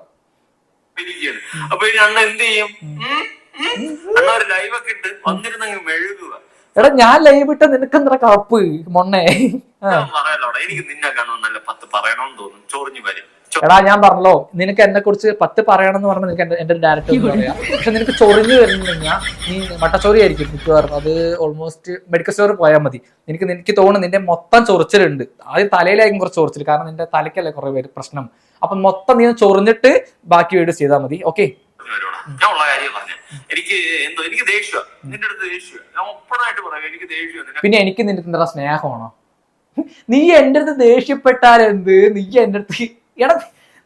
അപ്പൊ ഇനി അണ്ണ എന്ത് ചെയ്യും? അണ്ണ ഒരു ലൈവ് ഒക്കെ ഇട്ട് വന്നിരുന്നങ്ങ് മെഴുകുക. എടാ ഞാൻ ലൈവ് ഇട്ട നിനക്ക് എന്താ കപ്പ്? മൊണ്ണേ. എനിക്ക് നിന്നെ കാണുമ്പോൾ നല്ല പത്ത് പറയണമെന്ന് തോന്നും. ചൊറിഞ്ഞു വരും. എടാ ഞാൻ പറഞ്ഞല്ലോ നിനക്ക് എന്നെ കുറിച്ച് പത്ത് പറയണമെന്ന് പറഞ്ഞാൽ നിനക്ക് എന്റെ ഡയറക്ടർ പറയാം. പക്ഷെ നിനക്ക് ചൊറിഞ്ഞു വരുന്നില്ല. നീ മട്ടച്ചോറി ആയിരിക്കും മിക്കവാറും. അത് ഓൾമോസ്റ്റ് മെഡിക്കൽ സ്റ്റോറിൽ പോയാൽ മതി. നിനക്ക് നിനക്ക് തോന്നുന്നു നിന്റെ മൊത്തം ചൊറിച്ചിലുണ്ട്. ആദ്യം തലയിലായിരിക്കും കുറച്ച് ചൊറിച്ചിൽ കാരണം നിന്റെ തലയ്ക്കല്ലേ കുറെ പേര് പ്രശ്നം. അപ്പൊ മൊത്തം നീ ചൊറിഞ്ഞിട്ട് ബാക്കി വീഡിയോസ് ചെയ്താൽ മതി. ഓക്കെ വരുവാടാ. ഞാൻ ഉള്ള കാര്യം പറഞ്ഞു. എനിക്ക് എന്തോ എനിക്ക് ദേഷ്യം. നിന്റെ അടുത്ത് ദേഷ്യം. ഞാൻ ഒപ്പണായിട്ട് പറയാം എനിക്ക് ദേഷ്യം പിന്നെ എനിക്ക് നിന്റെ എന്താ സ്നേഹമാണോ? നീ എന്റെ അടുത്ത് ദേഷ്യപ്പെട്ടാൽ എന്ത്? നീ എന്റെ അടുത്ത് എടാ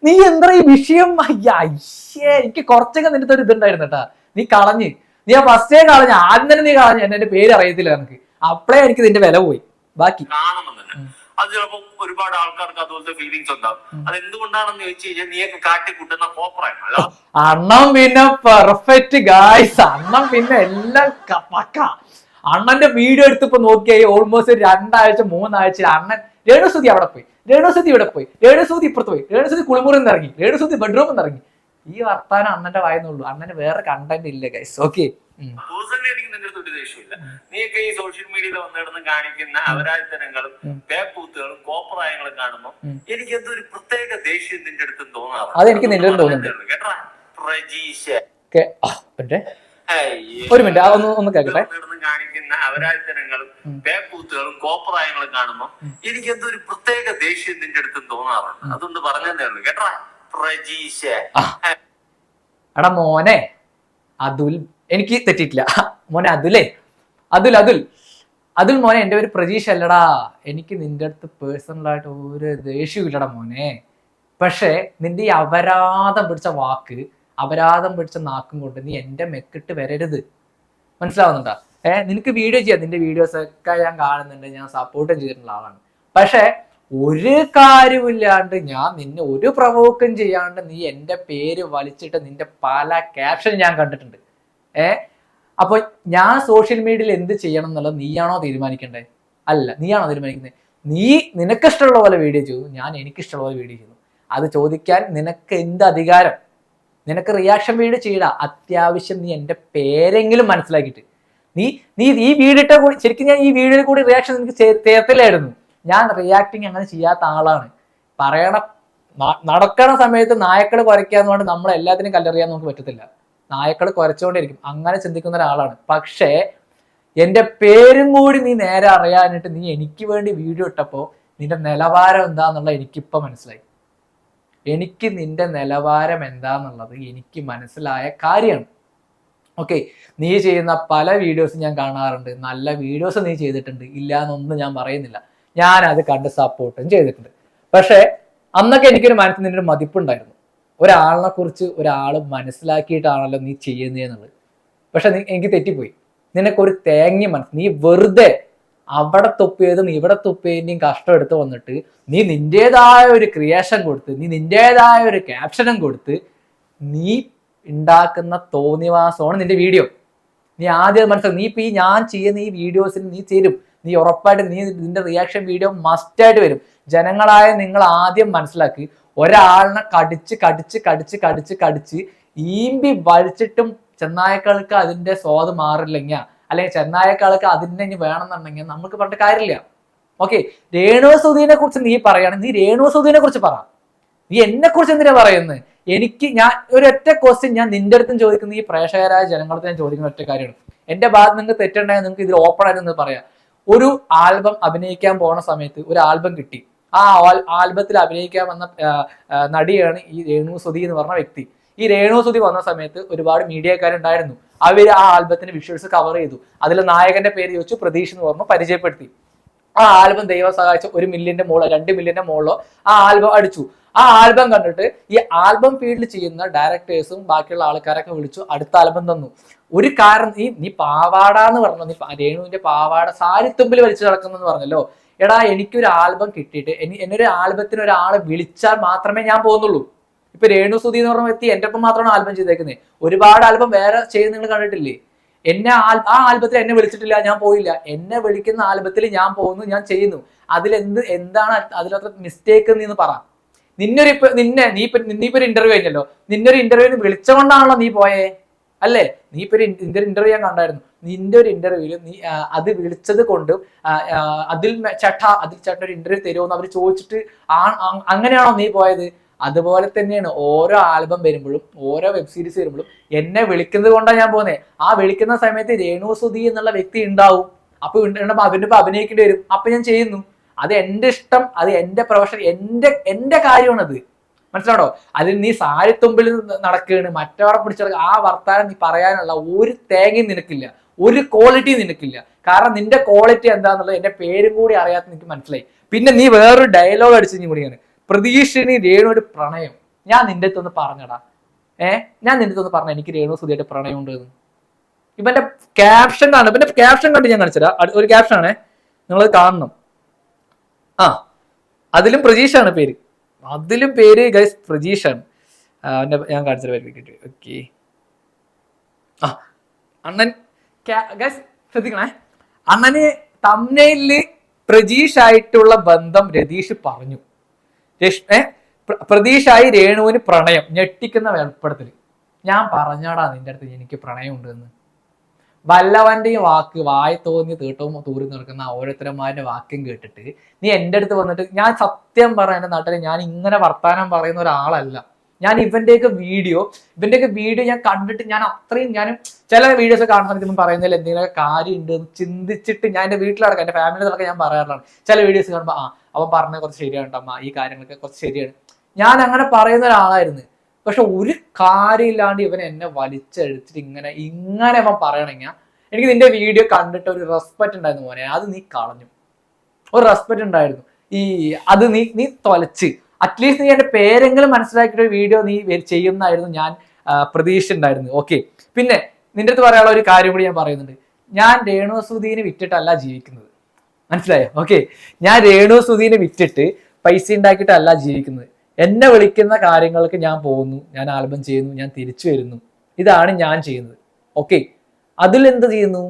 നീ എന്താ ഈ വിഷയം? അയ്യേ എനിക്ക് കുറച്ചൊക്കെ നിന്റെ ഒരു ഇതുണ്ടായിരുന്നു കേട്ടാ. നീ കളഞ്ഞ്. നീ ആ ഫസ്റ്റേ കളഞ്ഞ്. ആദ്യം തന്നെ നീ കളഞ്ഞ്. എന്നെ എന്റെ പേര് അറിയത്തില്ല നിനക്ക്. അപ്പളേ എനിക്ക് നിന്റെ വില പോയി. ബാക്കി. അത് ചിലപ്പോ ഒരുപാട് ആൾക്കാർക്ക് അതുപോലത്തെ ഫീലിങ്സ് ഉണ്ടാവും. അത് എന്തുകൊണ്ടാണെന്ന് ചോദിച്ചു കഴിഞ്ഞാൽ നീയൊക്കെ കാട്ടിക്കൂട്ടുന്ന കോപ്പറാണ് അല്ല അണ്ണം പിന്നെ പെർഫെക്റ്റ് ഗായ്സ് അണ്ണം പിന്നെ എല്ലാം പക്ക. അണ്ണന്റെ വീഡിയോ എടുത്തിപ്പോ നോക്കിയായി ഓൾമോസ്റ്റ് രണ്ടാഴ്ച മൂന്നാഴ്ച അണ്ണൻ രേണുസുതി അവിടെ പോയി. രേണുസുതി ഇവിടെ പോയി. രേണുസുതി ഇപ്പുറത്ത് പോയി. രേണുസുതി കുളിമുറിൽ നിന്ന് ഇറങ്ങി. രേണുസുതി ബെഡ്റൂമിൽ നിന്ന് ഇറങ്ങി. ഈ വർത്താനം അണ്ണന്റെ വായന്നുള്ളൂ അണ്ണന് വേറെ കണ്ടന്റ് ഇല്ല ഗൈസ് ഓക്കെ പേഴ്സണലി എനിക്ക് നിന്റെ അടുത്ത് ഒരു ദേഷ്യമില്ല. നീയൊക്കെ ഈ സോഷ്യൽ മീഡിയയിൽ വന്നിടന്ന് കാണിക്കുന്ന അവരാജനങ്ങളും പേപ്പൂത്തുകളും കോപ്രായങ്ങളും കാണുമ്പോൾ എനിക്ക് എന്തോ ഒരു പ്രത്യേക ദേഷ്യം നിന്റെ അടുത്ത് തോന്നാറുണ്ട്. കേട്ടാ പ്രജീഷ. ഒരു മിനിറ്റ് ഒന്ന് ഒന്ന് കേൾക്കട്ടെ. കാണിക്കുന്ന അവരാജനങ്ങളും ഉം. പേപ്പൂത്തുകളും കോപ്രായങ്ങളും കാണുമ്പോൾ എനിക്ക് എന്തോ ഒരു പ്രത്യേക ദേഷ്യം നിന്റെ അടുത്ത് തോന്നാറുണ്ട്. അതുകൊണ്ട് പറഞ്ഞതേ ഉള്ളൂ. കേട്ടാ പ്രജീഷ. എടാ മോനെ അതുൽ എനിക്ക് തെറ്റിയിട്ടില്ല മോനെ അതുലേ അതുൽ അതുൽ. അതുൽ മോനെ എന്റെ ഒരു പ്രതീക്ഷ അല്ലടാ എനിക്ക് നിന്റെ അടുത്ത് പേഴ്സണലായിട്ട് ഒരു ദേഷ്യവും ഇല്ലടാ മോനെ. പക്ഷേ നിന്റെ ഈ അപരാധം പിടിച്ച വാക്ക് അപരാധം പിടിച്ച നാക്കും കൊണ്ട് നീ എന്റെ മെക്കിട്ട് വരരുത്. മനസ്സിലാവുന്നുണ്ടോ? ഏഹ് നിനക്ക് വീഡിയോ ചെയ്യാം. നിന്റെ വീഡിയോസ് ഒക്കെ ഞാൻ കാണുന്നുണ്ട്. ഞാൻ സപ്പോർട്ടും ചെയ്തിട്ടുള്ള ആളാണ്. പക്ഷേ ഒരു കാര്യമില്ലാണ്ട് ഞാൻ നിന്നെ ഒരു പ്രവോക്കും ചെയ്യാണ്ട് നീ എന്റെ പേര് വലിച്ചിട്ട് നിന്റെ പല ക്യാപ്ഷൻ ഞാൻ കണ്ടിട്ടുണ്ട്. ഏ? അപ്പൊ ഞാൻ സോഷ്യൽ മീഡിയയിൽ എന്ത് ചെയ്യണം എന്നുള്ളത് നീയാണോ തീരുമാനിക്കണ്ടേ? അല്ല നീയാണോ തീരുമാനിക്കുന്നത്? നീ നിനക്ക് ഇഷ്ടമുള്ള പോലെ വീഡിയോ ചെയ്തു ഞാൻ എനിക്കിഷ്ടമുള്ള പോലെ വീഡിയോ ചെയ്തു. അത് ചോദിക്കാൻ നിനക്ക് എന്ത് അധികാരം? നിനക്ക് റിയാക്ഷൻ വീഡിയോ ചെയ്യട അത്യാവശ്യം നീ എന്റെ പേരെങ്കിലും മനസ്സിലാക്കിയിട്ട്. നീ നീ ഈ വീഡിയോ ശരിക്കും ഞാൻ ഈ വീഡിയോയിൽ കൂടി റിയാക്ഷൻ നിനക്ക് ചേർത്തില്ലായിരുന്നു ഞാൻ റിയാക്ടിങ് അങ്ങനെ ചെയ്യാത്ത ആളാണ്. പറയണ നടക്കണ സമയത്ത് നായക്കൾ കുറയ്ക്കാന്ന് പറഞ്ഞാൽ നമ്മൾ എല്ലാത്തിനും കല്ലെറിയാൻ നമുക്ക് പറ്റത്തില്ല. നായക്കൾ കുരച്ചുകൊണ്ടിരിക്കും. അങ്ങനെ ചിന്തിക്കുന്ന ഒരാളാണ്. പക്ഷേ എന്റെ പേരും കൂടി നീ നേരെ അറിയാനായിട്ട് നീ എനിക്ക് വേണ്ടി വീഡിയോ ഇട്ടപ്പോൾ നിന്റെ നിലവാരം എന്താന്നുള്ളത് എനിക്കിപ്പോൾ മനസ്സിലായി. എനിക്ക് നിന്റെ നിലവാരം എന്താന്നുള്ളത് എനിക്ക് മനസ്സിലായ കാര്യമാണ്. ഓക്കെ നീ ചെയ്യുന്ന പല വീഡിയോസും ഞാൻ കാണാറുണ്ട്. നല്ല വീഡിയോസ് നീ ചെയ്തിട്ടുണ്ട്. ഇല്ല എന്നൊന്നും ഞാൻ പറയുന്നില്ല. ഞാൻ അത് കണ്ട് സപ്പോർട്ടും ചെയ്തിട്ടുണ്ട്. പക്ഷേ അന്നൊക്കെ എനിക്കൊരു മനസ്സിൽ നിന്നൊരു മതിപ്പുണ്ടായിരുന്നു. ഒരാളിനെ കുറിച്ച് ഒരാൾ മനസ്സിലാക്കിയിട്ടാണല്ലോ നീ ചെയ്യുന്നത് എന്നുള്ളത്. പക്ഷെ എനിക്ക് തെറ്റിപ്പോയി. നിനക്കൊരു തേങ്ങ മനസ്സ് നീ വെറുതെ അവിടെ തൊപ്പിയതും ഇവിടെ തൊപ്പിയതിന്റെയും കഷ്ടം എടുത്ത് വന്നിട്ട് നീ നിന്റെതായ ഒരു ക്രിയേഷൻ കൊടുത്ത് നീ നിന്റെതായ ഒരു ക്യാപ്ഷനും കൊടുത്ത് നീ ഉണ്ടാക്കുന്ന തോന്നിവാസമാണ് നിന്റെ വീഡിയോ നീ ആദ്യം മനസ്സിലാക്കും നീ ഇപ്പം ഈ ഞാൻ ചെയ്യുന്ന ഈ വീഡിയോസിൽ നീ ചേരും നീ ഉറപ്പായിട്ട് നീ ഇതിന്റെ റിയാക്ഷൻ വീഡിയോ മസ്റ്റായിട്ട് വരും. ജനങ്ങളായ നിങ്ങൾ ആദ്യം മനസ്സിലാക്കി ഒരാളിനെ കടിച്ച് കടിച്ച് കടിച്ച് കടിച്ച് കടിച്ച് ഈമ്പി വലിച്ചിട്ടും ചെന്നായക്കാൾക്ക് അതിന്റെ സ്വാദ് മാറില്ലെങ്കിൽ അല്ലെങ്കിൽ ചെന്നായക്കാൾക്ക് അതിനെ ഇനി വേണമെന്നുണ്ടെങ്കിൽ നമുക്ക് പറഞ്ഞിട്ട് കാര്യമില്ല. ഓക്കെ രേണു സുധീനെ കുറിച്ച് നീ പറയുകയാണെങ്കിൽ നീ രേണു സുധീനെ കുറിച്ച് പറ. നീ എന്നെ കുറിച്ച് എന്തിനാ പറയുന്നത് എനിക്ക് ഞാൻ ഒരു ഒറ്റ ക്വസ്റ്റ്യൻ ഞാൻ നിന്റെ അടുത്തും ചോദിക്കുന്ന. ഈ പ്രേക്ഷകരായ ജനങ്ങളെ ഞാൻ ചോദിക്കുന്ന ഒറ്റ കാര്യമാണ്. എന്റെ ഭാഗത്ത് നിങ്ങൾക്ക് തെറ്റുണ്ടെങ്കിൽ നിങ്ങൾക്ക് ഇതിൽ ഓപ്പൺ ആയിട്ട് പറയാം. ഒരു ആൽബം അഭിനയിക്കാൻ പോണ സമയത്ത് ഒരു ആൽബം കിട്ടി. ആ ആൽബത്തിൽ അഭിനയിക്കാൻ വന്ന നടിയാണ് ഈ രേണു സുധി എന്ന് പറഞ്ഞ വ്യക്തി. ഈ രേണു സുധി വന്ന സമയത്ത് ഒരുപാട് മീഡിയക്കാരുണ്ടായിരുന്നു. അവർ ആ ആൽബത്തിന്റെ വിഷ്വൽസ് കവർ ചെയ്തു. അതിൽ നായകന്റെ പേര് ചോദിച്ചു പ്രതീഷ് എന്ന് പറഞ്ഞു പരിചയപ്പെടുത്തി. ആ ആൽബം ദൈവം സഹായിച്ച ഒരു മില്യന്റെ മോളോ രണ്ട് മില്യന്റെ മോളോ ആ ആൽബം അടിച്ചു. ആ ആൽബം കണ്ടിട്ട് ഈ ആൽബം ഫീൽഡിൽ ചെയ്യുന്ന ഡയറക്ടേഴ്സും ബാക്കിയുള്ള ആൾക്കാരൊക്കെ വിളിച്ചു അടുത്ത ആൽബം തന്നു. ഒരു കാരണം നീ നീ പാവാട എന്ന് പറഞ്ഞു നീ രേണുവിന്റെ പാവാട സാരിത്തുമ്പിൽ വലിച്ചു നടക്കുന്നെന്ന് പറഞ്ഞല്ലോ. എടാ എനിക്കൊരു ആൽബം കിട്ടിയിട്ട് എന്നൊരു ആൽബത്തിന് ഒരാളെ വിളിച്ചാൽ മാത്രമേ ഞാൻ പോകുന്നുള്ളൂ. ഇപ്പൊ രേണു സുധി എന്ന് പറഞ്ഞ വ്യക്തി എന്റെ ഒപ്പം മാത്രമാണ് ആൽബം ചെയ്തേക്കുന്നത് ഒരുപാട് ആൽബം വേറെ ചെയ്ത് നിങ്ങൾ കണ്ടിട്ടില്ലേ? എന്നെ ആ ആൽബത്തിൽ എന്നെ വിളിച്ചിട്ടില്ല ഞാൻ പോയില്ല. എന്നെ വിളിക്കുന്ന ആൽബത്തിൽ ഞാൻ പോകുന്നു ഞാൻ ചെയ്യുന്നു. അതിലെന്ത് എന്താണ് അതിലത്ര മിസ്റ്റേക്ക് എന്ന് പറ. നിന്നൊരു നിന്നെ നീ ഇപ്പൊ നീ ഇപ്പൊ ഒരു ഇന്റർവ്യൂ കഴിഞ്ഞല്ലോ. നിന്നൊരു ഇന്റർവ്യൂവിന് വിളിച്ചുകൊണ്ടാണല്ലോ നീ പോയേ. അല്ലേ? നീ ഇപ്പൊ ഒരു ഇന്റർവ്യൂ ഞാൻ കണ്ടായിരുന്നു. നിന്റെ ഒരു ഇന്റർവ്യൂവിൽ നീ അത് വിളിച്ചത് കൊണ്ട് അതിൽ ചട്ട ചേട്ട അതിൽ ചേട്ടൻ ഒരു ഇന്റർവ്യൂ തരുമോ അവർ ചോദിച്ചിട്ട് ആ അങ്ങനെയാണോ നീ പോയത്? അതുപോലെ തന്നെയാണ് ഓരോ ആൽബം വരുമ്പോഴും ഓരോ വെബ് സീരീസ് വരുമ്പോഴും എന്നെ വിളിക്കുന്നത് കൊണ്ടാണ് ഞാൻ പോകുന്നത് ആ വിളിക്കുന്ന സമയത്ത് രേണു സുധി എന്നുള്ള വ്യക്തി ഉണ്ടാവും. അപ്പൊ ഉണ്ടാകുമ്പോൾ അവന്റെ അഭിനയിക്കേണ്ടി വരും. അപ്പൊ ഞാൻ ചെയ്യുന്നു. അത് എന്റെ ഇഷ്ടം അത് എന്റെ പ്രൊഫഷൻ എന്റെ എന്റെ കാര്യമാണത്. മനസ്സിലാടോ അതിൽ നീ സാരിത്തുമ്പിൽ നടക്കുകയാണ് മറ്റവരെ പിടിച്ച ആ വർത്താനം നീ പറയാനുള്ള ഒരു തേങ്ങയും നിനക്കില്ല. ഒരു ക്വാളിറ്റി നിനക്കില്ല. കാരണം നിന്റെ ക്വാളിറ്റി എന്താന്നുള്ളത് എന്റെ പേരും കൂടി അറിയാത്ത എനിക്ക് മനസ്സിലായി. പിന്നെ നീ വേറൊരു ഡയലോഗ് അടിച്ച് നീ കൂടിയാണ്. പ്രതീക്ഷന് രേണു ഒരു പ്രണയം. ഞാൻ നിന്റെ അടുത്തൊന്ന് പറഞ്ഞടാ. ഏ? ഞാൻ നിന്റെ അടുത്തൊന്ന് പറഞ്ഞ എനിക്ക് രേണു സുധിയായിട്ട് പ്രണയം ഉണ്ട് ഇവന്റെ ക്യാപ്ഷൻ ആണ് ഇവന്റെ ക്യാപ്ഷൻ കണ്ട് ഞാൻ കാണിച്ചതാ ഒരു ക്യാപ്ഷൻ ആണേ. നിങ്ങൾ കാണണം. ആ. അതിലും പ്രതീക്ഷയാണ് പേര്. അതിലും പേര് ഗൈസ് പ്രജീഷാണ് ആണ്. ഞാൻ കാണിച്ചത് പേര് ഓക്കെ അണ്ണൻ. ഗൈസ് ശ്രദ്ധിക്കണേ. അണ്ണന് തമ്മയിൽ പ്രജീഷ് ആയിട്ടുള്ള ബന്ധം രതീഷ് പറഞ്ഞു. പ്രതീഷായി രേണുവിന് പ്രണയം ഞെട്ടിക്കുന്ന വെളിപ്പെടുത്തൽ ഞാൻ പറഞ്ഞാടാ നിന്റെ അടുത്ത് എനിക്ക് പ്രണയം ഉണ്ടെന്ന് വല്ലവന്റെയും വാക്ക് വായ തോന്നി തീട്ടവും തൂറി നിൽക്കുന്ന ഓരോരുത്തരന്മാരുടെ വാക്യം കേട്ടിട്ട് നീ എന്റെ അടുത്ത് വന്നിട്ട് ഞാൻ സത്യം പറയാം എന്റെ നാട്ടിൽ ഞാൻ ഇങ്ങനെ വർത്താനം പറയുന്ന ഒരാളല്ല. ഞാൻ ഇവന്റെയൊക്കെ വീഡിയോ ഇവന്റെയൊക്കെ വീഡിയോ ഞാൻ കണ്ടിട്ട് ഞാൻ അത്രയും ഞാൻ ചില വീഡിയോസ് കാണുന്ന സമയത്ത് പറയുന്നതിൽ എന്തെങ്കിലും കാര്യം ഉണ്ട് ചിന്തിച്ചിട്ട് ഞാൻ എന്റെ വീട്ടിലടക്കം എന്റെ ഫാമിലിയിലൊക്കെ ഞാൻ പറയാറുള്ളതാണ്. ചില വീഡിയോസ് കാണുമ്പോൾ ആ അവൻ പറഞ്ഞ കുറച്ച് ശരിയാണ് അമ്മ ഈ കാര്യങ്ങളൊക്കെ കുറച്ച് ശരിയാണ്. ഞാൻ അങ്ങനെ പറയുന്ന ഒരാളായിരുന്നു. പക്ഷെ ഒരു കാര്യമില്ലാണ്ട് ഇവൻ എന്നെ വലിച്ചെടുത്തിട്ട് ഇങ്ങനെ ഇങ്ങനെ അവൻ പറയണെങ്കിൽ എനിക്ക് നിന്റെ വീഡിയോ കണ്ടിട്ട് ഒരു റെസ്പെക്ട് ഉണ്ടായിരുന്നു മോനെ. അത് നീ കളഞ്ഞു. ഒരു റെസ്പെക്ട് ഉണ്ടായിരുന്നു. ഈ അത് നീ നീ തൊലച്ച്. അറ്റ്ലീസ്റ്റ് നീ എന്റെ പേരെങ്കിലും മനസ്സിലാക്കിയിട്ട് ഒരു വീഡിയോ നീ ചെയ്യുന്നതായിരുന്നു ഞാൻ പ്രതീക്ഷ ഉണ്ടായിരുന്നു ഓക്കെ പിന്നെ നിന്റെ അടുത്ത് പറയാനുള്ള ഒരു കാര്യം കൂടി ഞാൻ പറയുന്നുണ്ട്. ഞാൻ രേണു സുധീനെ വിറ്റിട്ടല്ല ജീവിക്കുന്നത്. മനസ്സിലായോ? ഓക്കെ ഞാൻ രേണു സുധീനെ വിറ്റിട്ട് പൈസ ഉണ്ടാക്കിയിട്ടല്ല ജീവിക്കുന്നത്. എന്നെ വിളിക്കുന്ന കാര്യങ്ങൾക്ക് ഞാൻ പോകുന്നു ഞാൻ ആൽബം ചെയ്യുന്നു ഞാൻ തിരിച്ചു വരുന്നു. ഇതാണ് ഞാൻ ചെയ്യുന്നത്. ഓക്കെ അതിലെന്ത് ചെയ്യുന്നു?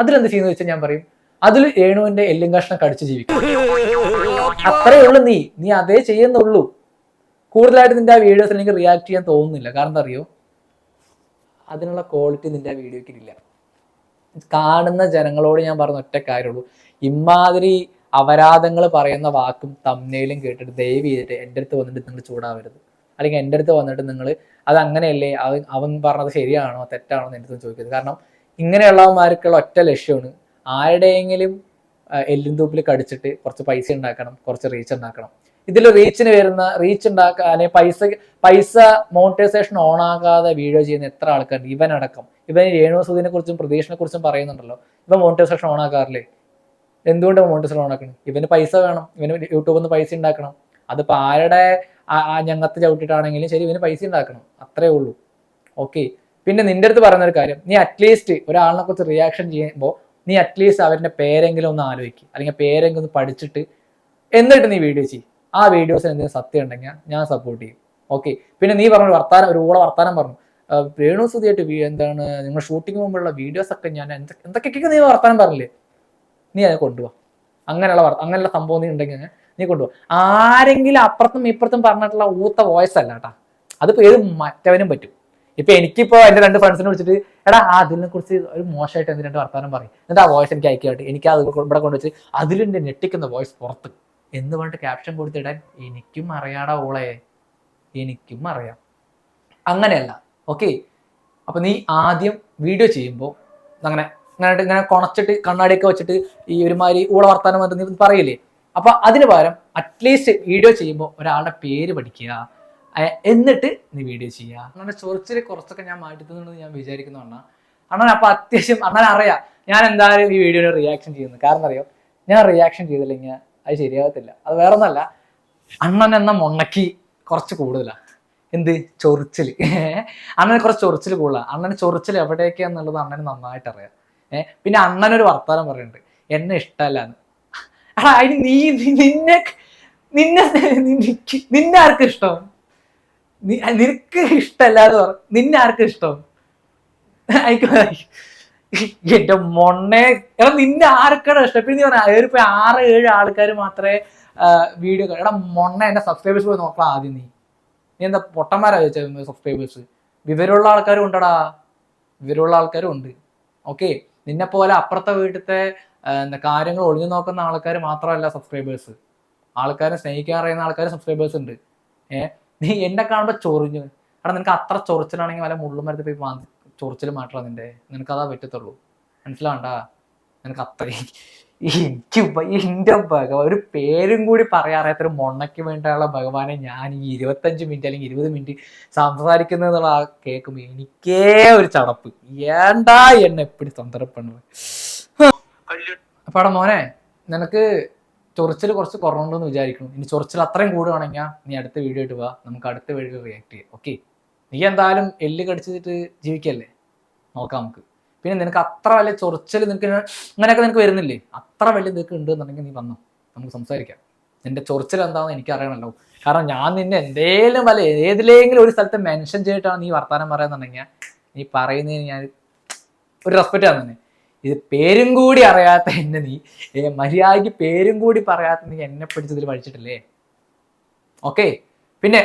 അതിലെന്ത് ചെയ്യുന്നു വെച്ചാൽ ഞാൻ പറയും അതിൽ രേണുവിന്റെ എല്ലും കഷ്ണം കടിച്ച് ജീവിക്കും. അത്രേ ഉള്ളൂ നീ. നീ അതേ ചെയ്യുന്നുള്ളൂ കൂടുതലായിട്ട് നിന്റെ ആ വീഡിയോസിൽ എനിക്ക് റിയാക്ട് ചെയ്യാൻ തോന്നുന്നില്ല. കാരണം എന്താ അറിയോ? അതിനുള്ള ക്വാളിറ്റി നിന്റെ ആ വീഡിയോക്ക് ഇല്ല. കാണുന്ന ജനങ്ങളോട് ഞാൻ പറഞ്ഞ ഒറ്റ കാര്യമുള്ളൂ. ഇമാതിരി അപരാധങ്ങൾ പറയുന്ന വാക്കും തമ്മിലും കേട്ടിട്ട് ദയവ് ചെയ്തിട്ട് എന്റെ അടുത്ത് വന്നിട്ട് നിങ്ങൾ ചൂടാവരുത്. അല്ലെങ്കിൽ എന്റെ അടുത്ത് വന്നിട്ട് നിങ്ങൾ അത് അങ്ങനെയല്ലേ? അവൻ അവൻ പറഞ്ഞത് ശരിയാണോ? തെറ്റാണോ എന്ന് എന്റെ അടുത്ത് ചോദിക്കരുത്. കാരണം ഇങ്ങനെയുള്ളവന്മാർക്കുള്ള ഒറ്റ ലക്ഷ്യമാണ് ആരുടെയെങ്കിലും എല്ലും തൂപ്പിൽ കടിച്ചിട്ട് കുറച്ച് പൈസ ഉണ്ടാക്കണം കുറച്ച് റീച്ച് ഉണ്ടാക്കണം. ഇതിൽ റീച്ചിന് വരുന്ന റീച്ച് ഉണ്ടാക്കാൻ അല്ലെങ്കിൽ പൈസ പൈസ മോണിറ്റൈസേഷൻ ഓൺ ആകാതെ വീഡിയോ ചെയ്യുന്ന എത്ര ആൾക്കാരുണ്ട്? ഇവനടക്കം. ഇവൻ രേണു സുദിനെ കുറിച്ചും പ്രതീക്ഷനെ കുറിച്ചും പറയുന്നുണ്ടല്ലോ. ഇവ മോണിറ്റൈസേഷൻ ഓൺ ആക്കാറില്ലേ എന്തുകൊണ്ട് മോണ്ടസ് ലോൺ ആക്കണം ഇവന് പൈസ വേണം. ഇവന് യൂട്യൂബിൽ നിന്ന് പൈസ ഉണ്ടാക്കണം. അതിപ്പോൾ ആരുടെ ഞങ്ങത്ത് ചവിട്ടിട്ടാണെങ്കിലും ശരി ഇവന് പൈസ ഉണ്ടാക്കണം. അത്രേ ഉള്ളൂ. ഓക്കെ. പിന്നെ നിന്റെ അടുത്ത് ഒരു കാര്യം. നീ അറ്റ്ലീസ്റ്റ് ഒരാളിനെ കുറിച്ച് റിയാക്ഷൻ ചെയ്യുമ്പോൾ നീ അറ്റ്ലീസ്റ്റ് അവരുടെ പേരെങ്കിലും ഒന്ന് ആലോചിക്കുക അല്ലെങ്കിൽ പേരെങ്കിലും ഒന്ന് പഠിച്ചിട്ട് എന്നിട്ട് നീ വീഡിയോ ചെയ്യും. ആ വീഡിയോസിൽ എന്തെങ്കിലും സത്യം ഉണ്ടെങ്കിൽ ഞാൻ സപ്പോർട്ട് ചെയ്യും. ഓക്കെ. പിന്നെ നീ പറഞ്ഞു വർത്താനം ഒരു കൂടെ വർത്താനം പറഞ്ഞു. വേണു രേണു സുധിയായിട്ട് എന്താണ് നിങ്ങൾ ഷൂട്ടിംഗ് മുമ്പുള്ള വീഡിയോസ് ഒക്കെ ഞാൻ എന്തൊക്കെ എന്തൊക്കെയൊക്കെ നീ വർത്താനം പറഞ്ഞില്ലേ? നീ അത് കൊണ്ടുപോവാ അങ്ങനെയുള്ള അങ്ങനെയുള്ള സംഭവം നീ ഉണ്ടെങ്കിൽ നീ കൊണ്ടുപോവാ ആരെങ്കിലും അപ്പുറത്തും ഇപ്പുറത്തും പറഞ്ഞിട്ടുള്ള ഊത്ത വോയിസ് അല്ല കേട്ടാ അതിപ്പോ ഏത് മറ്റവനും പറ്റും. ഇപ്പൊ എനിക്കിപ്പോ എന്റെ രണ്ട് ഫ്രണ്ട്സിനെ വിളിച്ചിട്ട് എടാ അതിനെ കുറിച്ച് ഒരു മോശമായിട്ട് എന്ത് രണ്ട് വർത്താനം പറയും. എന്നിട്ട് ആ വോയിസ് എനിക്ക് അയക്കാട്ട് എനിക്ക് അത് ഇവിടെ കൊണ്ടുവച്ച് അതിലിന്റെ ഞെട്ടിക്കുന്ന വോയിസ് പുറത്ത്. എന്ന് പറഞ്ഞിട്ട് ക്യാപ്ഷൻ കൊടുത്തിടാൻ എനിക്കും അറിയാടാ ഓളെ. എനിക്കും അറിയാം. അങ്ങനെയല്ല. ഓക്കെ അപ്പൊ നീ ആദ്യം വീഡിയോ ചെയ്യുമ്പോൾ അങ്ങനെ ഇങ്ങനെ ഇങ്ങനെ കുണച്ചിട്ട് കണ്ണാടിയൊക്കെ വെച്ചിട്ട് ഈ ഒരുമാതിരി ഊള വർത്താനം വന്നിട്ട് നീ പറയില്ലേ? അപ്പൊ അതിന് പകരം അറ്റ്ലീസ്റ്റ് വീഡിയോ ചെയ്യുമ്പോൾ ഒരാളുടെ പേര് പഠിക്കുക. എന്നിട്ട് നീ വീഡിയോ ചെയ്യുക. അങ്ങനെ ചൊറിച്ചിൽ കുറച്ചൊക്കെ ഞാൻ മാറ്റുന്നുണ്ടെന്ന് ഞാൻ വിചാരിക്കുന്നു അണ്ണാ അണ്ണൻ അപ്പൊ അത്യാവശ്യം അണ്ണൻ അറിയാം. ഞാൻ എന്തായാലും ഈ വീഡിയോയുടെ റിയാക്ഷൻ ചെയ്യുന്നത്. കാരണം അറിയോ? ഞാൻ റിയാക്ഷൻ ചെയ്തില്ലെങ്കിൽ അത് ശരിയാകത്തില്ല. അത് വേറെ ഒന്നല്ല അണ്ണൻ എന്ന മുണ്ണക്കി കുറച്ച് കൂടുതലാണ് എന്ത്? ചൊറിച്ചിൽ അണ്ണന് കുറച്ച് ചൊറിച്ചിൽ കൂടുതലാണ് അണ്ണന് ചൊറിച്ചിൽ എവിടെയൊക്കെയാന്നുള്ളത് അണ്ണന് നന്നായിട്ട് അറിയാം ഏഹ് പിന്നെ അണ്ണനൊരു വർത്താനം പറയുന്നുണ്ട് എന്നെ ഇഷ്ടമല്ല എന്ന് എടാ അതിന് നീ നിന്നെ നിന്നെ നിന്നെ ആർക്കും ഇഷ്ടം? നിനക്ക് ഇഷ്ടമല്ല എന്ന് പറ നിന്നെ ആർക്കും ഇഷ്ടം? എന്റെ മൊണ്ണെ എടാ നിന്നെ ആർക്കാണ് ഇഷ്ടം? പിന്നെ നീ പറഞ്ഞ ആറ് ഏഴ് ആൾക്കാർ മാത്രമേ വീഡിയോ എടാ മൊണ്ണ എന്റെ സബ്സ്ക്രൈബേഴ്സ് പോയി നോക്കണം ആദ്യം നീ. നീ എന്താ പൊട്ടന്മാരാ ചോദിച്ചത് സബ്സ്ക്രൈബേഴ്സ് വിവരമുള്ള ആൾക്കാരും ഉണ്ടടാ. വിവരമുള്ള ആൾക്കാരും ഉണ്ട്. ഓക്കെ? നിന്നെ പോലെ അപ്പുറത്തെ വീട്ടിലത്തെ കാര്യങ്ങൾ ഒളിഞ്ഞു നോക്കുന്ന ആൾക്കാർ മാത്രമല്ല സബ്സ്ക്രൈബേഴ്സ് ആൾക്കാരെ സ്നേഹിക്കാൻ അറിയുന്ന ആൾക്കാർ സബ്സ്ക്രൈബേഴ്സ് ഉണ്ട്. ഏ? നീ എന്നെ കാണുമ്പോൾ ചൊറിഞ്ഞു. എടാ നിനക്ക് അത്ര ചൊറിച്ചിലാണെങ്കിൽ വല്ല മുള്ളുമരത്തിൽ പോയി മാ ചൊറിച്ചിൽ മാറ്റണം നിന്റെ. നിനക്ക് അതാ പറ്റത്തുള്ളൂ. മനസ്സിലാണ്ടാ നിനക്ക് അത്രയും എനിക്ക് എന്റെ എന്റെ ഭഗവാൻ ഒരു പേരും കൂടി പറയാറിയാത്തൊരു മൊണ്ണയ്ക്ക് വേണ്ടിയുള്ള ഭഗവാനെ ഞാൻ ഈ ഇരുപത്തഞ്ച് മിനിറ്റ് അല്ലെങ്കിൽ ഇരുപത് മിനിറ്റ് സംസാരിക്കുന്നതെന്നുള്ള ആ കേൾക്കുമ്പോൾ എനിക്കേ ഒരു ചടപ്പ്. ഏണ്ടാ എന്നെ എപ്പിടി കല്യാണം അപ്പൊ അവിടെ മോനെ നിനക്ക് ചൊറിച്ചിൽ കുറച്ച് കുറവുണ്ടെന്ന് വിചാരിക്കണം ഇനി ചൊറിച്ചിൽ അത്രയും കൂടുകയാണെങ്കിൽ നീ അടുത്ത വീഡിയോ ഇട്ട് പോവാ നമുക്ക് അടുത്ത വീഡിയോ റിയാക്ട് ചെയ്യാം. ഓക്കെ നീ എന്തായാലും എല്ല് കടിച്ചിട്ട് ജീവിക്കല്ലേ? നോക്കാം നമുക്ക്. പിന്നെ നിനക്ക് അത്ര വലിയ ചൊറിച്ചൽ നിനക്ക് അങ്ങനെയൊക്കെ നിനക്ക് വരുന്നില്ലേ? അത്ര വലിയ നിനക്ക് ഉണ്ട് എന്നുണ്ടെങ്കിൽ നീ വന്നു. നമുക്ക് സംസാരിക്കാം. നിന്റെ ചൊറിച്ചൽ എന്താണെന്ന് എനിക്ക് അറിയണമല്ലോ കാരണം ഞാൻ നിന്നെ എന്തേലും വല്ല ഏതിലെങ്കിലും ഒരു സ്ഥലത്ത് മെൻഷൻ ചെയ്തിട്ടാണ് നീ വർത്തമാനം പറയാന്നുണ്ടെങ്കിൽ നീ പറയുന്നതിന് ഞാൻ ഒരു റെസ്പെക്റ്റ് ആണ് തന്നെ ഇത് പേരും കൂടി അറിയാത്ത എന്നെ നീ. മര്യാദയ്ക്ക് പേരും കൂടി പറയാത്ത നീ എന്നെ പിടിച്ചതിൽ വഴിച്ചിട്ടില്ലേ? ഓക്കെ പിന്നെ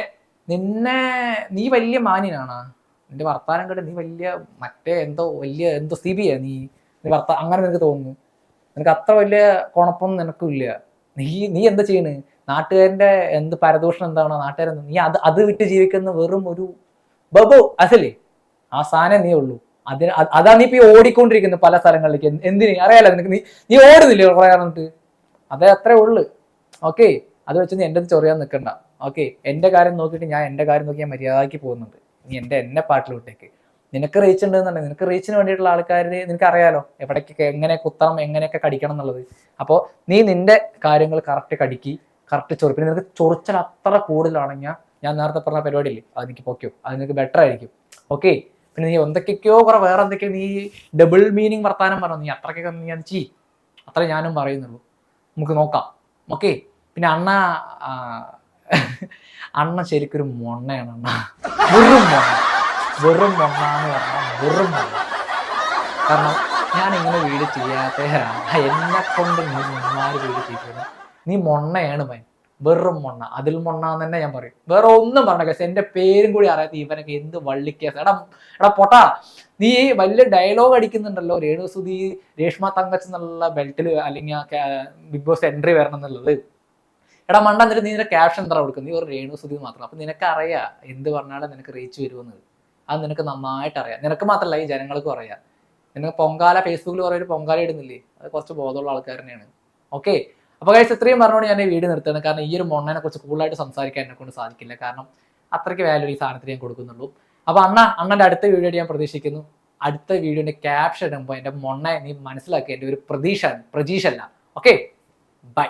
നിന്നെ നീ വലിയ മാന്യനാണ്? നിന്റെ വർത്താനം കേട്ട് നീ വലിയ മറ്റേ എന്തോ വലിയ എന്തോ സിബിയാ നീ. നീ വർത്താ അങ്ങനെ നിനക്ക് തോന്നുന്നു. നിനക്ക് അത്ര വലിയ കുണപ്പൊന്നും നിനക്കില്ല. നീ നീ എന്താ ചെയ്യണ്? നാട്ടുകാരന്റെ എന്ത് പരദൂഷണം എന്താണോ നാട്ടുകാരൻ നീ അത് അത് വിട്ട് ജീവിക്കുന്ന വെറും ഒരു ബബു അസലേ. ആ സാധനം നീ ഉള്ളൂ. അതിന് അതാ നീ ഇപ്പൊ ഓടിക്കൊണ്ടിരിക്കുന്നത് പല സ്ഥലങ്ങളിലേക്ക്. എന്ത് എന്തിന്? അറിയാലോ നിനക്ക്. നീ നീ ഓടുന്നില്ലേ കുറെ പറഞ്ഞിട്ട് അതേ അത്രേ ഉള്ളു. ഓക്കെ? അത് വെച്ച് നീ എന്റെ ചൊറിയാൻ നിൽക്കണ്ട. ഓക്കെ? എന്റെ കാര്യം നോക്കിയിട്ട് ഞാൻ എന്റെ കാര്യം നോക്കി ഞാൻ മര്യാദയ്ക്ക് പോകുന്നുണ്ട്. നീ എന്റെ എന്നെ പാട്ടിൽ വിട്ടേക്ക്. നിനക്ക് റീച്ച് ഉണ്ടെന്നുണ്ടെങ്കിൽ നിനക്ക് റീച്ചിന് വേണ്ടിയിട്ടുള്ള ആൾക്കാർ നിനക്ക് അറിയാലോ എവിടേക്കൊക്കെ എങ്ങനെ കുത്തണം എങ്ങനെയൊക്കെ കടിക്കണം എന്നുള്ളത്. അപ്പോൾ നീ നിന്റെ കാര്യങ്ങൾ കറക്റ്റ് കടിക്കി കറക്റ്റ് ചൊറി പിന്നെ നിനക്ക് ചൊറിച്ചൽ അത്ര കൂടുതലാണെങ്കിൽ ഞാൻ നേരത്തെ പറഞ്ഞ പരിപാടിയില്ലേ അത് എനിക്ക് പൊക്കോ. അത് നിനക്ക് ബെറ്റർ ആയിരിക്കും. ഓക്കെ പിന്നെ നീ എന്തൊക്കെയോ കുറെ വേറെ എന്തൊക്കെയോ നീ ഡബിൾ മീനിങ് വർത്താനം പറഞ്ഞു. നീ അത്രയ്ക്കൊക്കെ നീ അത് ചെയ് അത്ര ഞാനും പറയുന്നുള്ളൂ. നമുക്ക് നോക്കാം. ഓക്കെ പിന്നെ അണ്ണ അണ്ണ ശരിക്കൊരു മൊണ്ണയാണ് അണ്ണ. വെറും മൊണ്ണ. വെറും മൊണ്ണ എന്ന് പറഞ്ഞാൽ വെറും മൊണ്ണ. കാരണം ഞാൻ ഇങ്ങനെ വീട് ചെയ്യാത്തവരാണ്. എന്നെ കൊണ്ട് നീ വീട് ചെയ്യുന്നത് നീ മൊണ്ണയാണ് മൈൻ വെറും മൊണ്ണ. അതിൽ മൊണ്ണ എന്ന് തന്നെ ഞാൻ പറയും. വേറെ ഒന്നും പറഞ്ഞ കേസ്. എന്റെ പേരും കൂടി അറിയാത്ത ഇവനൊക്കെ എന്ത് വള്ളിക്കേസ്. എടാ എടാ പൊട്ടാ. നീ വലിയ ഡയലോഗ് അടിക്കുന്നുണ്ടല്ലോ. രേണുസുതി രേഷ്മ തങ്കച്ച് എന്നുള്ള ബെൽറ്റിൽ അല്ലെങ്കിൽ ബിഗ് ബോസ് എൻട്രി വരണം എന്നുള്ളത്. എടാ മണ്ട എന്നിട്ട് നീ നിന്റെ ക്യാപ്ഷൻ എന്താ കൊടുക്കുന്നത്? നീ ഒരു രേണു സുധി മാത്രം. അപ്പൊ നിനക്ക് അറിയാം എന്ത് പറഞ്ഞാലും നിനക്ക് റീച്ച് വരുമെന്ന്. അത് നിനക്ക് നന്നായിട്ട് അറിയാം. നിനക്ക് മാത്രമല്ല ഈ ജനങ്ങൾക്കും അറിയാം. നിനക്ക് പൊങ്കാല ഫേസ്ബുക്കിൽ കുറേ ഒരു പൊങ്കാല ഇടുന്നില്ലേ? അത് കുറച്ച് ബോധമുള്ള ആൾക്കാർ തന്നെയാണ്. ഓക്കെ അപ്പൊ കഴിച്ച് ഇത്രയും പറഞ്ഞുകൊണ്ട് ഞാൻ ഈ വീഡിയോ നിർത്തുകയാണ്. കാരണം ഈ ഒരു മൊണ്ണനെ കുറിച്ച് കൂടുതലായിട്ട് സംസാരിക്കാൻ എന്നെ കൊണ്ട് സാധിക്കില്ല. കാരണം അത്രയ്ക്ക് വാല്യൂ ഈ സാധനത്തിന് ഞാൻ കൊടുക്കുന്നുള്ളൂ. അപ്പൊ അണ്ണ അണ്ണന്റെ അടുത്ത വീഡിയോ ഞാൻ പ്രതീക്ഷിക്കുന്നു. അടുത്ത വീഡിയോന്റെ ക്യാപ്ഷൻ ഇടുമ്പോൾ എന്റെ മൊണ്ണ നീ മനസ്സിലാക്കി. എന്റെ ഒരു പ്രതീക്ഷ പ്രതീക്ഷ അല്ല ഓക്കെ ബൈ